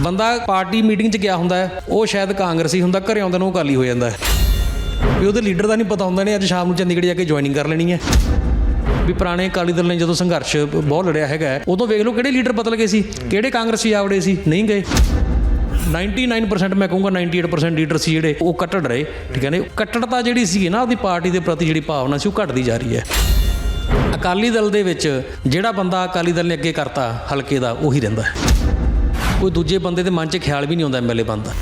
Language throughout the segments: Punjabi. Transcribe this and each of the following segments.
ਬੰਦਾ ਪਾਰਟੀ ਮੀਟਿੰਗ 'ਚ ਗਿਆ ਹੁੰਦਾ ਹੈ, ਉਹ ਸ਼ਾਇਦ ਕਾਂਗਰਸੀ ਹੁੰਦਾ, ਘਰੇ ਆਉਂਦਾ ਨੂੰ ਅਕਾਲੀ ਹੋ ਜਾਂਦਾ ਹੈ। ਵੀ ਉਹਦੇ ਲੀਡਰ ਦਾ ਨਹੀਂ ਪਤਾ ਹੁੰਦਾ ਨੇ, ਅੱਜ ਸ਼ਾਮ ਨੂੰ ਚੰਡੀਗੜ੍ਹ ਜਾ ਕੇ ਜੁਆਇਨਿੰਗ ਕਰ ਲੈਣੀ ਹੈ। ਵੀ ਪੁਰਾਣੇ ਅਕਾਲੀ ਦਲ ਨੇ ਜਦੋਂ ਸੰਘਰਸ਼ ਬਹੁਤ ਲੜਿਆ ਹੈਗਾ ਉਦੋਂ ਵੇਖ ਲਓ ਕਿਹੜੇ ਲੀਡਰ ਬਦਲ ਗਏ ਸੀ, ਕਿਹੜੇ ਕਾਂਗਰਸੀ ਆਵੜੇ ਸੀ, ਨਹੀਂ ਗਏ। 99% ਮੈਂ ਕਹੂੰਗਾ 98% ਲੀਡਰ ਸੀ ਜਿਹੜੇ, ਉਹ ਕੱਟੜ ਰਹੇ, ਠੀਕ ਹੈ ਨੇ, ਕੱਟੜਤਾ ਜਿਹੜੀ ਸੀ ਨਾ, ਉਹਦੀ ਪਾਰਟੀ ਦੇ ਪ੍ਰਤੀ ਜਿਹੜੀ ਭਾਵਨਾ ਸੀ, ਉਹ ਘਟਦੀ ਜਾ ਰਹੀ ਹੈ। ਅਕਾਲੀ ਦਲ ਦੇ ਵਿੱਚ ਜਿਹੜਾ ਬੰਦਾ ਅਕਾਲੀ ਦਲ ਨੇ ਅੱਗੇ ਕਰਤਾ, ਹਲਕੇ ਦਾ, ਉਹੀ ਰਹਿੰਦਾ ਹੈ। ਕੋਈ ਦੂਜੇ ਬੰਦੇ ਦੇ ਮਨ 'ਚ ਖਿਆਲ ਵੀ ਨਹੀਂ ਆਉਂਦਾ ਐਮਐਲਏ ਬਣਦਾ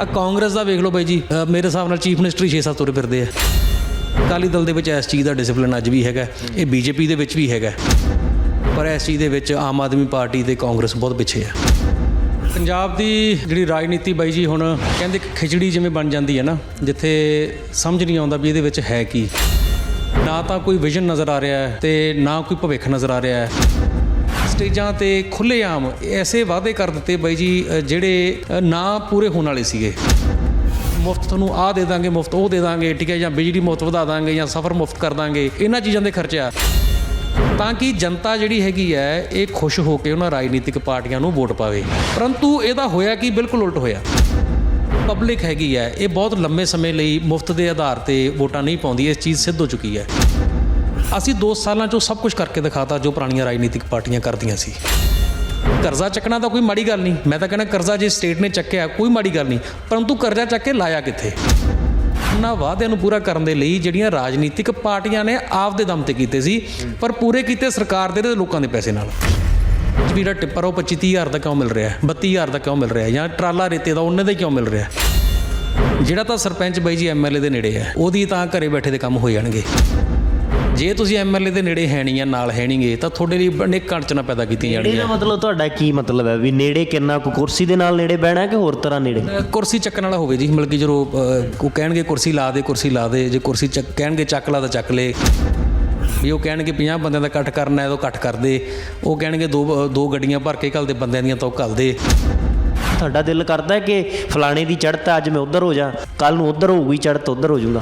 ਆ ਕਾਂਗਰਸ ਦਾ ਵੇਖ ਲਓ ਬਾਈ ਜੀ ਮੇਰੇ ਹਿਸਾਬ ਨਾਲ ਚੀਫ ਮਿਨਿਸਟਰ ਹੀ 6-7 ਤੁਰੇ ਫਿਰਦੇ ਆ। ਅਕਾਲੀ ਦਲ ਦੇ ਵਿੱਚ ਇਸ ਚੀਜ਼ ਦਾ ਡਿਸਪਲਿਨ ਅੱਜ ਵੀ ਹੈਗਾ, ਇਹ ਬੀਜੇਪੀ ਦੇ ਵਿੱਚ ਵੀ ਹੈਗਾ। ਪਰ ਇਸ ਚੀਜ਼ ਦੇ ਵਿੱਚ ਆਮ ਆਦਮੀ ਪਾਰਟੀ ਤੇ ਕਾਂਗਰਸ ਬਹੁਤ ਪਿੱਛੇ ਆ। ਪੰਜਾਬ ਦੀ ਜਿਹੜੀ ਰਾਜਨੀਤੀ ਬਾਈ ਜੀ ਹੁਣ, ਕਹਿੰਦੇ ਕਿ ਖਿਚੜੀ ਜਿਵੇਂ ਬਣ ਜਾਂਦੀ ਹੈ ਨਾ, ਜਿੱਥੇ ਸਮਝ ਨਹੀਂ ਆਉਂਦਾ ਵੀ ਇਹਦੇ ਵਿੱਚ ਹੈ ਕੀ। ਨਾ ਤਾਂ ਕੋਈ ਵਿਜ਼ਨ ਨਜ਼ਰ ਆ ਰਿਹਾ ਹੈ ਤੇ ਨਾ ਕੋਈ ਭਵਿੱਖ ਨਜ਼ਰ ਆ ਰਿਹਾ ਹੈ। ਸਟੇਜਾਂ ਤੇ ਖੁੱਲ੍ਹੇਆਮ ਐਸੇ ਵਾਅਦੇ ਕਰ ਦਿੱਤੇ ਬਾਈ ਜੀ ਜਿਹੜੇ ਨਾ ਪੂਰੇ ਹੋਣ ਵਾਲੇ ਸੀਗੇ। ਮੁਫਤ ਤੁਹਾਨੂੰ ਆਹ ਦੇ ਦਾਂਗੇ, ਮੁਫਤ ਉਹ ਦੇ ਦਾਂਗੇ, ਠੀਕ ਹੈ, ਜਾਂ ਬਿਜਲੀ ਮੁਫਤ ਵਧਾ ਦਾਂਗੇ, ਜਾਂ ਸਫ਼ਰ ਮੁਫਤ ਕਰ ਦਾਂਗੇ, ਇਹਨਾਂ ਚੀਜ਼ਾਂ ਦੇ ਖਰਚਾ ਤਾਂ ਕਿ ਜਨਤਾ ਜਿਹੜੀ ਹੈਗੀ ਹੈ, ਇਹ ਖੁਸ਼ ਹੋ ਕੇ ਉਹਨਾਂ ਰਾਜਨੀਤਿਕ ਪਾਰਟੀਆਂ ਨੂੰ ਵੋਟ ਪਾਵੇ। ਪਰੰਤੂ ਇਹਦਾ ਹੋਇਆ ਕਿ? ਬਿਲਕੁਲ ਉਲਟ ਹੋਇਆ। ਪਬਲਿਕ ਹੈਗੀ ਹੈ, ਇਹ ਬਹੁਤ ਲੰਮੇ ਸਮੇਂ ਲਈ ਮੁਫਤ ਦੇ ਆਧਾਰ ਤੇ ਵੋਟਾਂ ਨਹੀਂ ਪਾਉਂਦੀ, ਇਸ ਚੀਜ਼ ਸਿੱਧ ਹੋ ਚੁੱਕੀ ਹੈ। ਅਸੀਂ 2 ਸਾਲਾਂ 'ਚੋਂ ਸਭ ਕੁਝ ਕਰਕੇ ਦਿਖਾਤਾ ਜੋ ਪੁਰਾਣੀਆਂ ਰਾਜਨੀਤਿਕ ਪਾਰਟੀਆਂ ਕਰਦੀਆਂ ਸੀ। ਕਰਜ਼ਾ ਚੱਕਣਾ ਤਾਂ ਕੋਈ ਮਾੜੀ ਗੱਲ ਨਹੀਂ। ਮੈਂ ਤਾਂ ਕਹਿੰਦਾ ਕਰਜ਼ਾ ਜੇ ਸਟੇਟ ਨੇ ਚੱਕਿਆ, ਕੋਈ ਮਾੜੀ ਗੱਲ ਨਹੀਂ। ਪਰੰਤੂ ਕਰਜ਼ਾ ਚੱਕ ਕੇ ਲਾਇਆ ਕਿੱਥੇ? ਉਹਨਾਂ ਵਾਅਦਿਆਂ ਨੂੰ ਪੂਰਾ ਕਰਨ ਦੇ ਲਈ ਜਿਹੜੀਆਂ ਰਾਜਨੀਤਿਕ ਪਾਰਟੀਆਂ ਨੇ ਆਪ ਦੇ ਦਮ ਤੇ ਕੀਤੇ ਸੀ, ਪਰ ਪੂਰੇ ਕੀਤੇ ਸਰਕਾਰ ਦੇ ਤੇ ਲੋਕਾਂ ਦੇ ਪੈਸੇ ਨਾਲ। ਜਿਹੜਾ ਟਿੱਪਰ ਉਹ 25 30 ਹਜ਼ਾਰ ਦਾ ਕਿਉਂ ਮਿਲ ਰਿਹਾ? ਹੈ 32 ਹਜ਼ਾਰ ਦਾ ਕਿਉਂ ਮਿਲ ਰਿਹਾ? ਹੈ ਜਾਂ ਟਰਾਲਾ ਰੇਤੇ ਦਾ ਉਹਨੇ ਦਾ ਕਿਉਂ ਮਿਲ ਰਿਹਾ? ਹੈ ਜਿਹੜਾ ਤਾਂ ਸਰਪੰਚ ਬਾਈ ਜੀ ਐਮਐਲਏ ਦੇ ਨੇੜੇ ਹੈ, ਉਹਦੀ ਤਾਂ ਘਰੇ ਬੈਠੇ ਦੇ ਕੰਮ ਹੋ ਜਾਣਗੇ। ਜੇ ਤੁਸੀਂ ਐਮਐਲਏ ਦੇ ਨੇੜੇ ਹੈ ਨਹੀਂ ਆ ਨਾਲ ਹੈ ਨਹੀਂਗੇ ਤਾਂ ਤੁਹਾਡੇ ਲਈ ਅਨੇਕਾਂ ਅੜਚਣਾ ਪੈਦਾ ਕੀਤੀਆਂ ਨੇੜੇ ਜਾਣਗੀਆਂ। ਦਾ ਮਤਲਬ ਤੁਹਾਡਾ ਕੀ ਮਤਲਬ ਹੈ? ਵੀ ਨੇੜੇ ਕਿੰਨਾ ਕੁ ਕੁਰਸੀ ਦੇ ਨਾਲ ਨੇੜੇ ਬਹਿਣਾ ਕਿ ਹੋਰ ਤਰ੍ਹਾਂ ਨੇੜੇ? ਅ, ਕੁਰਸੀ ਚੱਕਣ ਵਾਲਾ ਹੋਵੇ ਜੀ ਮਤਲਬ ਕਿ ਜਦੋਂ ਅ, ਉਹ ਕਹਿਣਗੇ ਕੁਰਸੀ ਲਾ ਦੇ ਕੁਰਸੀ ਲਾ ਦੇ ਜੇ ਕੁਰਸੀ ਚੱਕ ਕਹਿਣਗੇ ਚੱਕ ਲਾ ਤਾਂ ਚੱਕ ਲੈ। ਵੀ ਉਹ ਕਹਿਣਗੇ 50 ਬੰਦਿਆਂ ਦਾ ਇਕੱਠ ਕਰਨਾ ਹੈ ਤਾਂ ਇਕੱਠ ਕਰ ਦੇ। ਉਹ ਕਹਿਣਗੇ ਦੋ ਦੋ ਗੱਡੀਆਂ ਭਰ ਕੇ ਘੱਲ ਦੇ ਬੰਦਿਆਂ ਦੀਆਂ ਤਾਂ ਉਹ ਘੱਲ ਦੇ ਤੁਹਾਡਾ ਦਿਲ ਕਰਦਾ ਹੈ ਕਿ ਫਲਾਣੇ ਦੀ ਚੜ੍ਹਤ ਅੱਜ ਮੈਂ ਉੱਧਰ ਹੋ ਜਾ ਕੱਲ ਨੂੰ ਉੱਧਰ ਹੋਊਗੀ ਚੜ੍ਹਤ ਉੱਧਰ ਹੋ ਜਾਊਗਾ?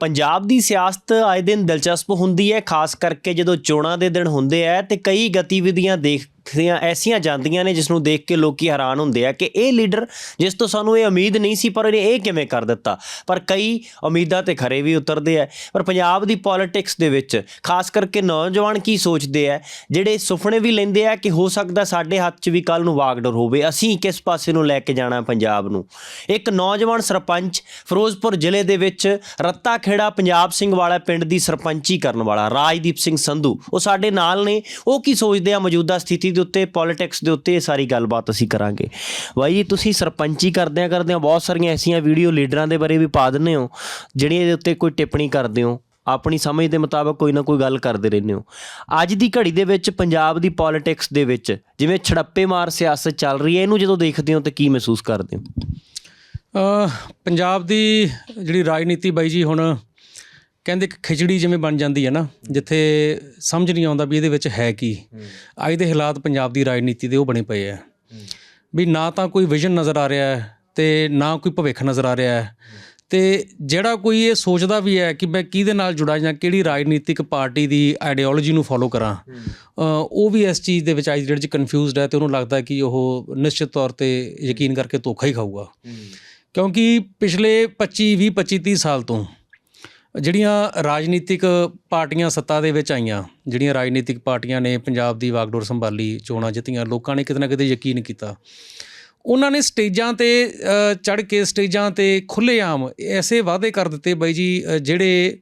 ਪੰਜਾਬ ਦੀ ਸਿਆਸਤ ਆਏ ਦਿਨ ਦਿਲਚਸਪ ਹੁੰਦੀ ਹੈ, ਖਾਸ ਕਰਕੇ ਜਦੋਂ ਚੋਣਾਂ ਦੇ ਦਿਨ ਹੁੰਦੇ ਆ ਤੇ ਕਈ ਗਤੀਵਿਧੀਆਂ ਦੇਖ ਦੇਖਦੀਆਂ ਐਸੀਆਂ ਜਾਂਦੀਆਂ ਨੇ ਜਿਸ ਨੂੰ ਦੇਖ ਕੇ ਲੋਕੀ ਹੈਰਾਨ ਹੁੰਦੇ ਆ ਕਿ ਇਹ ਲੀਡਰ ਜਿਸ ਤੋਂ ਸਾਨੂੰ ਇਹ ਉਮੀਦ ਨਹੀਂ ਸੀ, ਪਰ ਇਹਨੇ ਇਹ ਕਿਵੇਂ ਕਰ ਦਿੱਤਾ? ਪਰ ਕਈ ਉਮੀਦਾਂ ਤੇ ਖਰੇ ਵੀ ਉਤਰਦੇ ਆ। ਪਰ ਪੰਜਾਬ ਦੀ ਪੋਲਿਟਿਕਸ ਦੇ ਵਿੱਚ, ਖਾਸ ਕਰਕੇ ਨੌਜਵਾਨ ਕੀ ਸੋਚਦੇ ਆ? ਜਿਹੜੇ ਸੁਪਨੇ ਵੀ ਲੈਂਦੇ ਆ ਕਿ ਹੋ ਸਕਦਾ ਸਾਡੇ ਹੱਥ 'ਚ ਵੀ ਕੱਲ ਨੂੰ ਵਾਗਡੋਰ ਹੋਵੇ, ਅਸੀਂ ਕਿਸ ਪਾਸੇ ਨੂੰ ਲੈ ਕੇ ਜਾਣਾ ਪੰਜਾਬ ਨੂੰ? ਇੱਕ ਨੌਜਵਾਨ ਸਰਪੰਚ ਫਿਰੋਜ਼ਪੁਰ ਜ਼ਿਲ੍ਹੇ ਦੇ ਵਿੱਚ ਰੱਤਾ ਖੇੜਾ ਪੰਜਾਬ ਸਿੰਘ ਵਾਲਾ ਪਿੰਡ ਦੀ ਸਰਪੰਚੀ ਕਰਨ ਵਾਲਾ ਰਾਜਦੀਪ ਸਿੰਘ ਸੰਧੂ, ਉਹ ਸਾਡੇ ਨਾਲ ਨੇ। ਉਹ ਕੀ ਸੋਚਦੇ ਆ ਮੌਜੂਦਾ ਸਥਿਤੀ ਦੇ ਉੱਤੇ ਪੋਲਿਟਿਕਸ ਦੇ ਉੱਤੇ ਇਹ ਸਾਰੀ ਗੱਲਬਾਤ ਅਸੀਂ ਕਰਾਂਗੇ। ਬਾਈ ਜੀ, ਤੁਸੀਂ ਸਰਪੰਚੀ ਕਰਦਿਆਂ ਕਰਦਿਆਂ ਬਹੁਤ ਸਾਰੀਆਂ ਐਸੀਆਂ ਵੀਡੀਓ ਲੀਡਰਾਂ ਦੇ ਬਾਰੇ ਵੀ ਪਾ ਦਿੰਦੇ ਹੋ, ਜਿਹੜੀਆਂ ਇਹਦੇ ਉੱਤੇ ਕੋਈ ਟਿੱਪਣੀ ਕਰਦੇ ਹੋ। ਆਪਣੀ ਸਮਝ ਦੇ ਮੁਤਾਬਕ ਕੋਈ ਨਾ ਕੋਈ ਗੱਲ ਕਰਦੇ ਰਹਿੰਦੇ ਹੋ। ਅੱਜ ਦੀ ਘੜੀ ਦੇ ਵਿੱਚ ਪੰਜਾਬ ਦੀ ਪੋਲਿਟਿਕਸ ਦੇ ਵਿੱਚ ਜਿਵੇਂ ਛੜੱਪੇਮਾਰ ਸਿਆਸਤ ਚੱਲ ਰਹੀ ਹੈ, ਇਹਨੂੰ ਜਦੋਂ ਦੇਖਦੇ ਹੋ ਤਾਂ ਕੀ ਮਹਿਸੂਸ ਕਰਦੇ ਹੋ? ਪੰਜਾਬ ਦੀ ਜਿਹੜੀ ਰਾਜਨੀਤੀ ਬਾਈ ਜੀ ਹੁਣ ਕਹਿੰਦੇ ਕਿ ਖਿਚੜੀ ਜਿਵੇਂ ਬਣ ਜਾਂਦੀ ਹੈ ਨਾ ਜਿੱਥੇ ਸਮਝ ਨਹੀਂ ਆਉਂਦਾ ਵੀ ਇਹਦੇ ਵਿੱਚ ਹੈ ਕੀ। ਅੱਜ ਦੇ ਹਾਲਾਤ ਪੰਜਾਬ ਦੀ ਰਾਜਨੀਤੀ ਦੇ ਉਹ ਬਣੇ ਪਏ ਆ। ਵੀ ਨਾ ਤਾਂ ਕੋਈ ਵਿਜ਼ਨ ਨਜ਼ਰ ਆ ਰਿਹਾ ਹੈ ਤੇ ਨਾ ਕੋਈ ਭਵਿੱਖ ਨਜ਼ਰ ਆ ਰਿਹਾ ਹੈ। ਤੇ ਜਿਹੜਾ ਕੋਈ ਇਹ ਸੋਚਦਾ ਵੀ ਹੈ ਕਿ ਮੈਂ ਕਿਹਦੇ ਨਾਲ ਜੁੜਾ ਜਾਂ ਕਿਹੜੀ ਰਾਜਨੀਤਿਕ ਪਾਰਟੀ ਦੀ ਆਈਡੀਓਲੋਜੀ ਨੂੰ ਫੋਲੋ ਕਰਾਂ ਉਹ ਵੀ ਇਸ ਚੀਜ਼ ਦੇ ਵਿੱਚ ਅੱਜ ਜਿਹੜੇ ਚ ਕਨਫਿਊਜ਼ਡ ਹੈ ਤੇ ਉਹਨੂੰ ਲੱਗਦਾ ਕਿ ਉਹ ਨਿਸ਼ਚਿਤ ਤੌਰ ਤੇ ਯਕੀਨ ਕਰਕੇ ਧੋਖਾ ਹੀ ਖਾਊਗਾ। ਕਿਉਂਕਿ ਪਿਛਲੇ 25 20 25 30 ਸਾਲ ਤੋਂ ਜਿਹੜੀਆਂ ਰਾਜਨੀਤਿਕ ਪਾਰਟੀਆਂ ਸੱਤਾ ਦੇ ਵਿੱਚ ਆਈਆਂ, ਜਿਹੜੀਆਂ ਰਾਜਨੀਤਿਕ ਪਾਰਟੀਆਂ ਨੇ ਪੰਜਾਬ ਦੀ ਵਾਗਡੋਰ ਸੰਭਾਲੀ, ਚੋਣਾਂ ਜਿੱਤੀਆਂ, ਲੋਕਾਂ ਨੇ ਕਿਤੇ ਨਾ ਕਿਤੇ ਯਕੀਨ ਕੀਤਾ। ਉਹਨਾਂ ਨੇ ਸਟੇਜਾਂ ਤੇ ਚੜ ਕੇ ਸਟੇਜਾਂ ਤੇ ਖੁੱਲ੍ਹੇਆਮ ਐਸੇ ਵਾਅਦੇ ਕਰ ਦਿੱਤੇ ਬਾਈ ਜੀ ਜਿਹੜੇ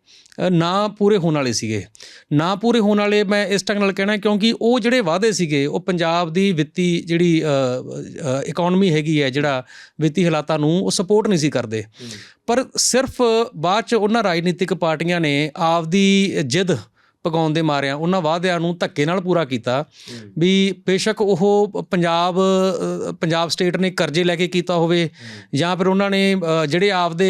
ਨਾ ਪੂਰੇ ਹੋਣ ਵਾਲੇ ਸੀਗੇ। ਨਾ ਪੂਰੇ ਹੋਣ ਵਾਲੇ ਮੈਂ ਇਸ ਢੰਗ ਨਾਲ ਕਹਿਣਾ ਕਿਉਂਕਿ ਉਹ ਜਿਹੜੇ ਵਾਅਦੇ ਸੀਗੇ ਉਹ ਪੰਜਾਬ ਦੀ ਵਿੱਤੀ ਜਿਹੜੀ ਇਕਨੋਮੀ ਹੈਗੀ ਹੈ ਜਿਹੜਾ ਵਿੱਤੀ ਹਾਲਾਤਾਂ ਨੂੰ ਉਹ ਸਪੋਰਟ ਨਹੀਂ ਸੀ ਕਰਦੇ। ਪਰ ਸਿਰਫ ਬਾਅਦ ਚ ਉਹਨਾਂ ਰਾਜਨੀਤਿਕ ਪਾਰਟੀਆਂ ਨੇ ਆਪਦੀ ਜਿੱਦ ਪਕਾਉਣ ਦੇ ਮਾਰਿਆਂ, ਉਹਨਾਂ ਵਾਅਦਿਆਂ ਨੂੰ ਧੱਕੇ ਨਾਲ ਪੂਰਾ ਕੀਤਾ। ਵੀ ਬੇਸ਼ੱਕ ਉਹ ਪੰਜਾਬ ਪੰਜਾਬ ਸਟੇਟ ਨੇ ਕਰਜ਼ੇ ਲੈ ਕੇ ਕੀਤਾ ਹੋਵੇ ਜਾਂ ਫਿਰ ਉਹਨਾਂ ਨੇ ਜਿਹੜੇ ਆਪਦੇ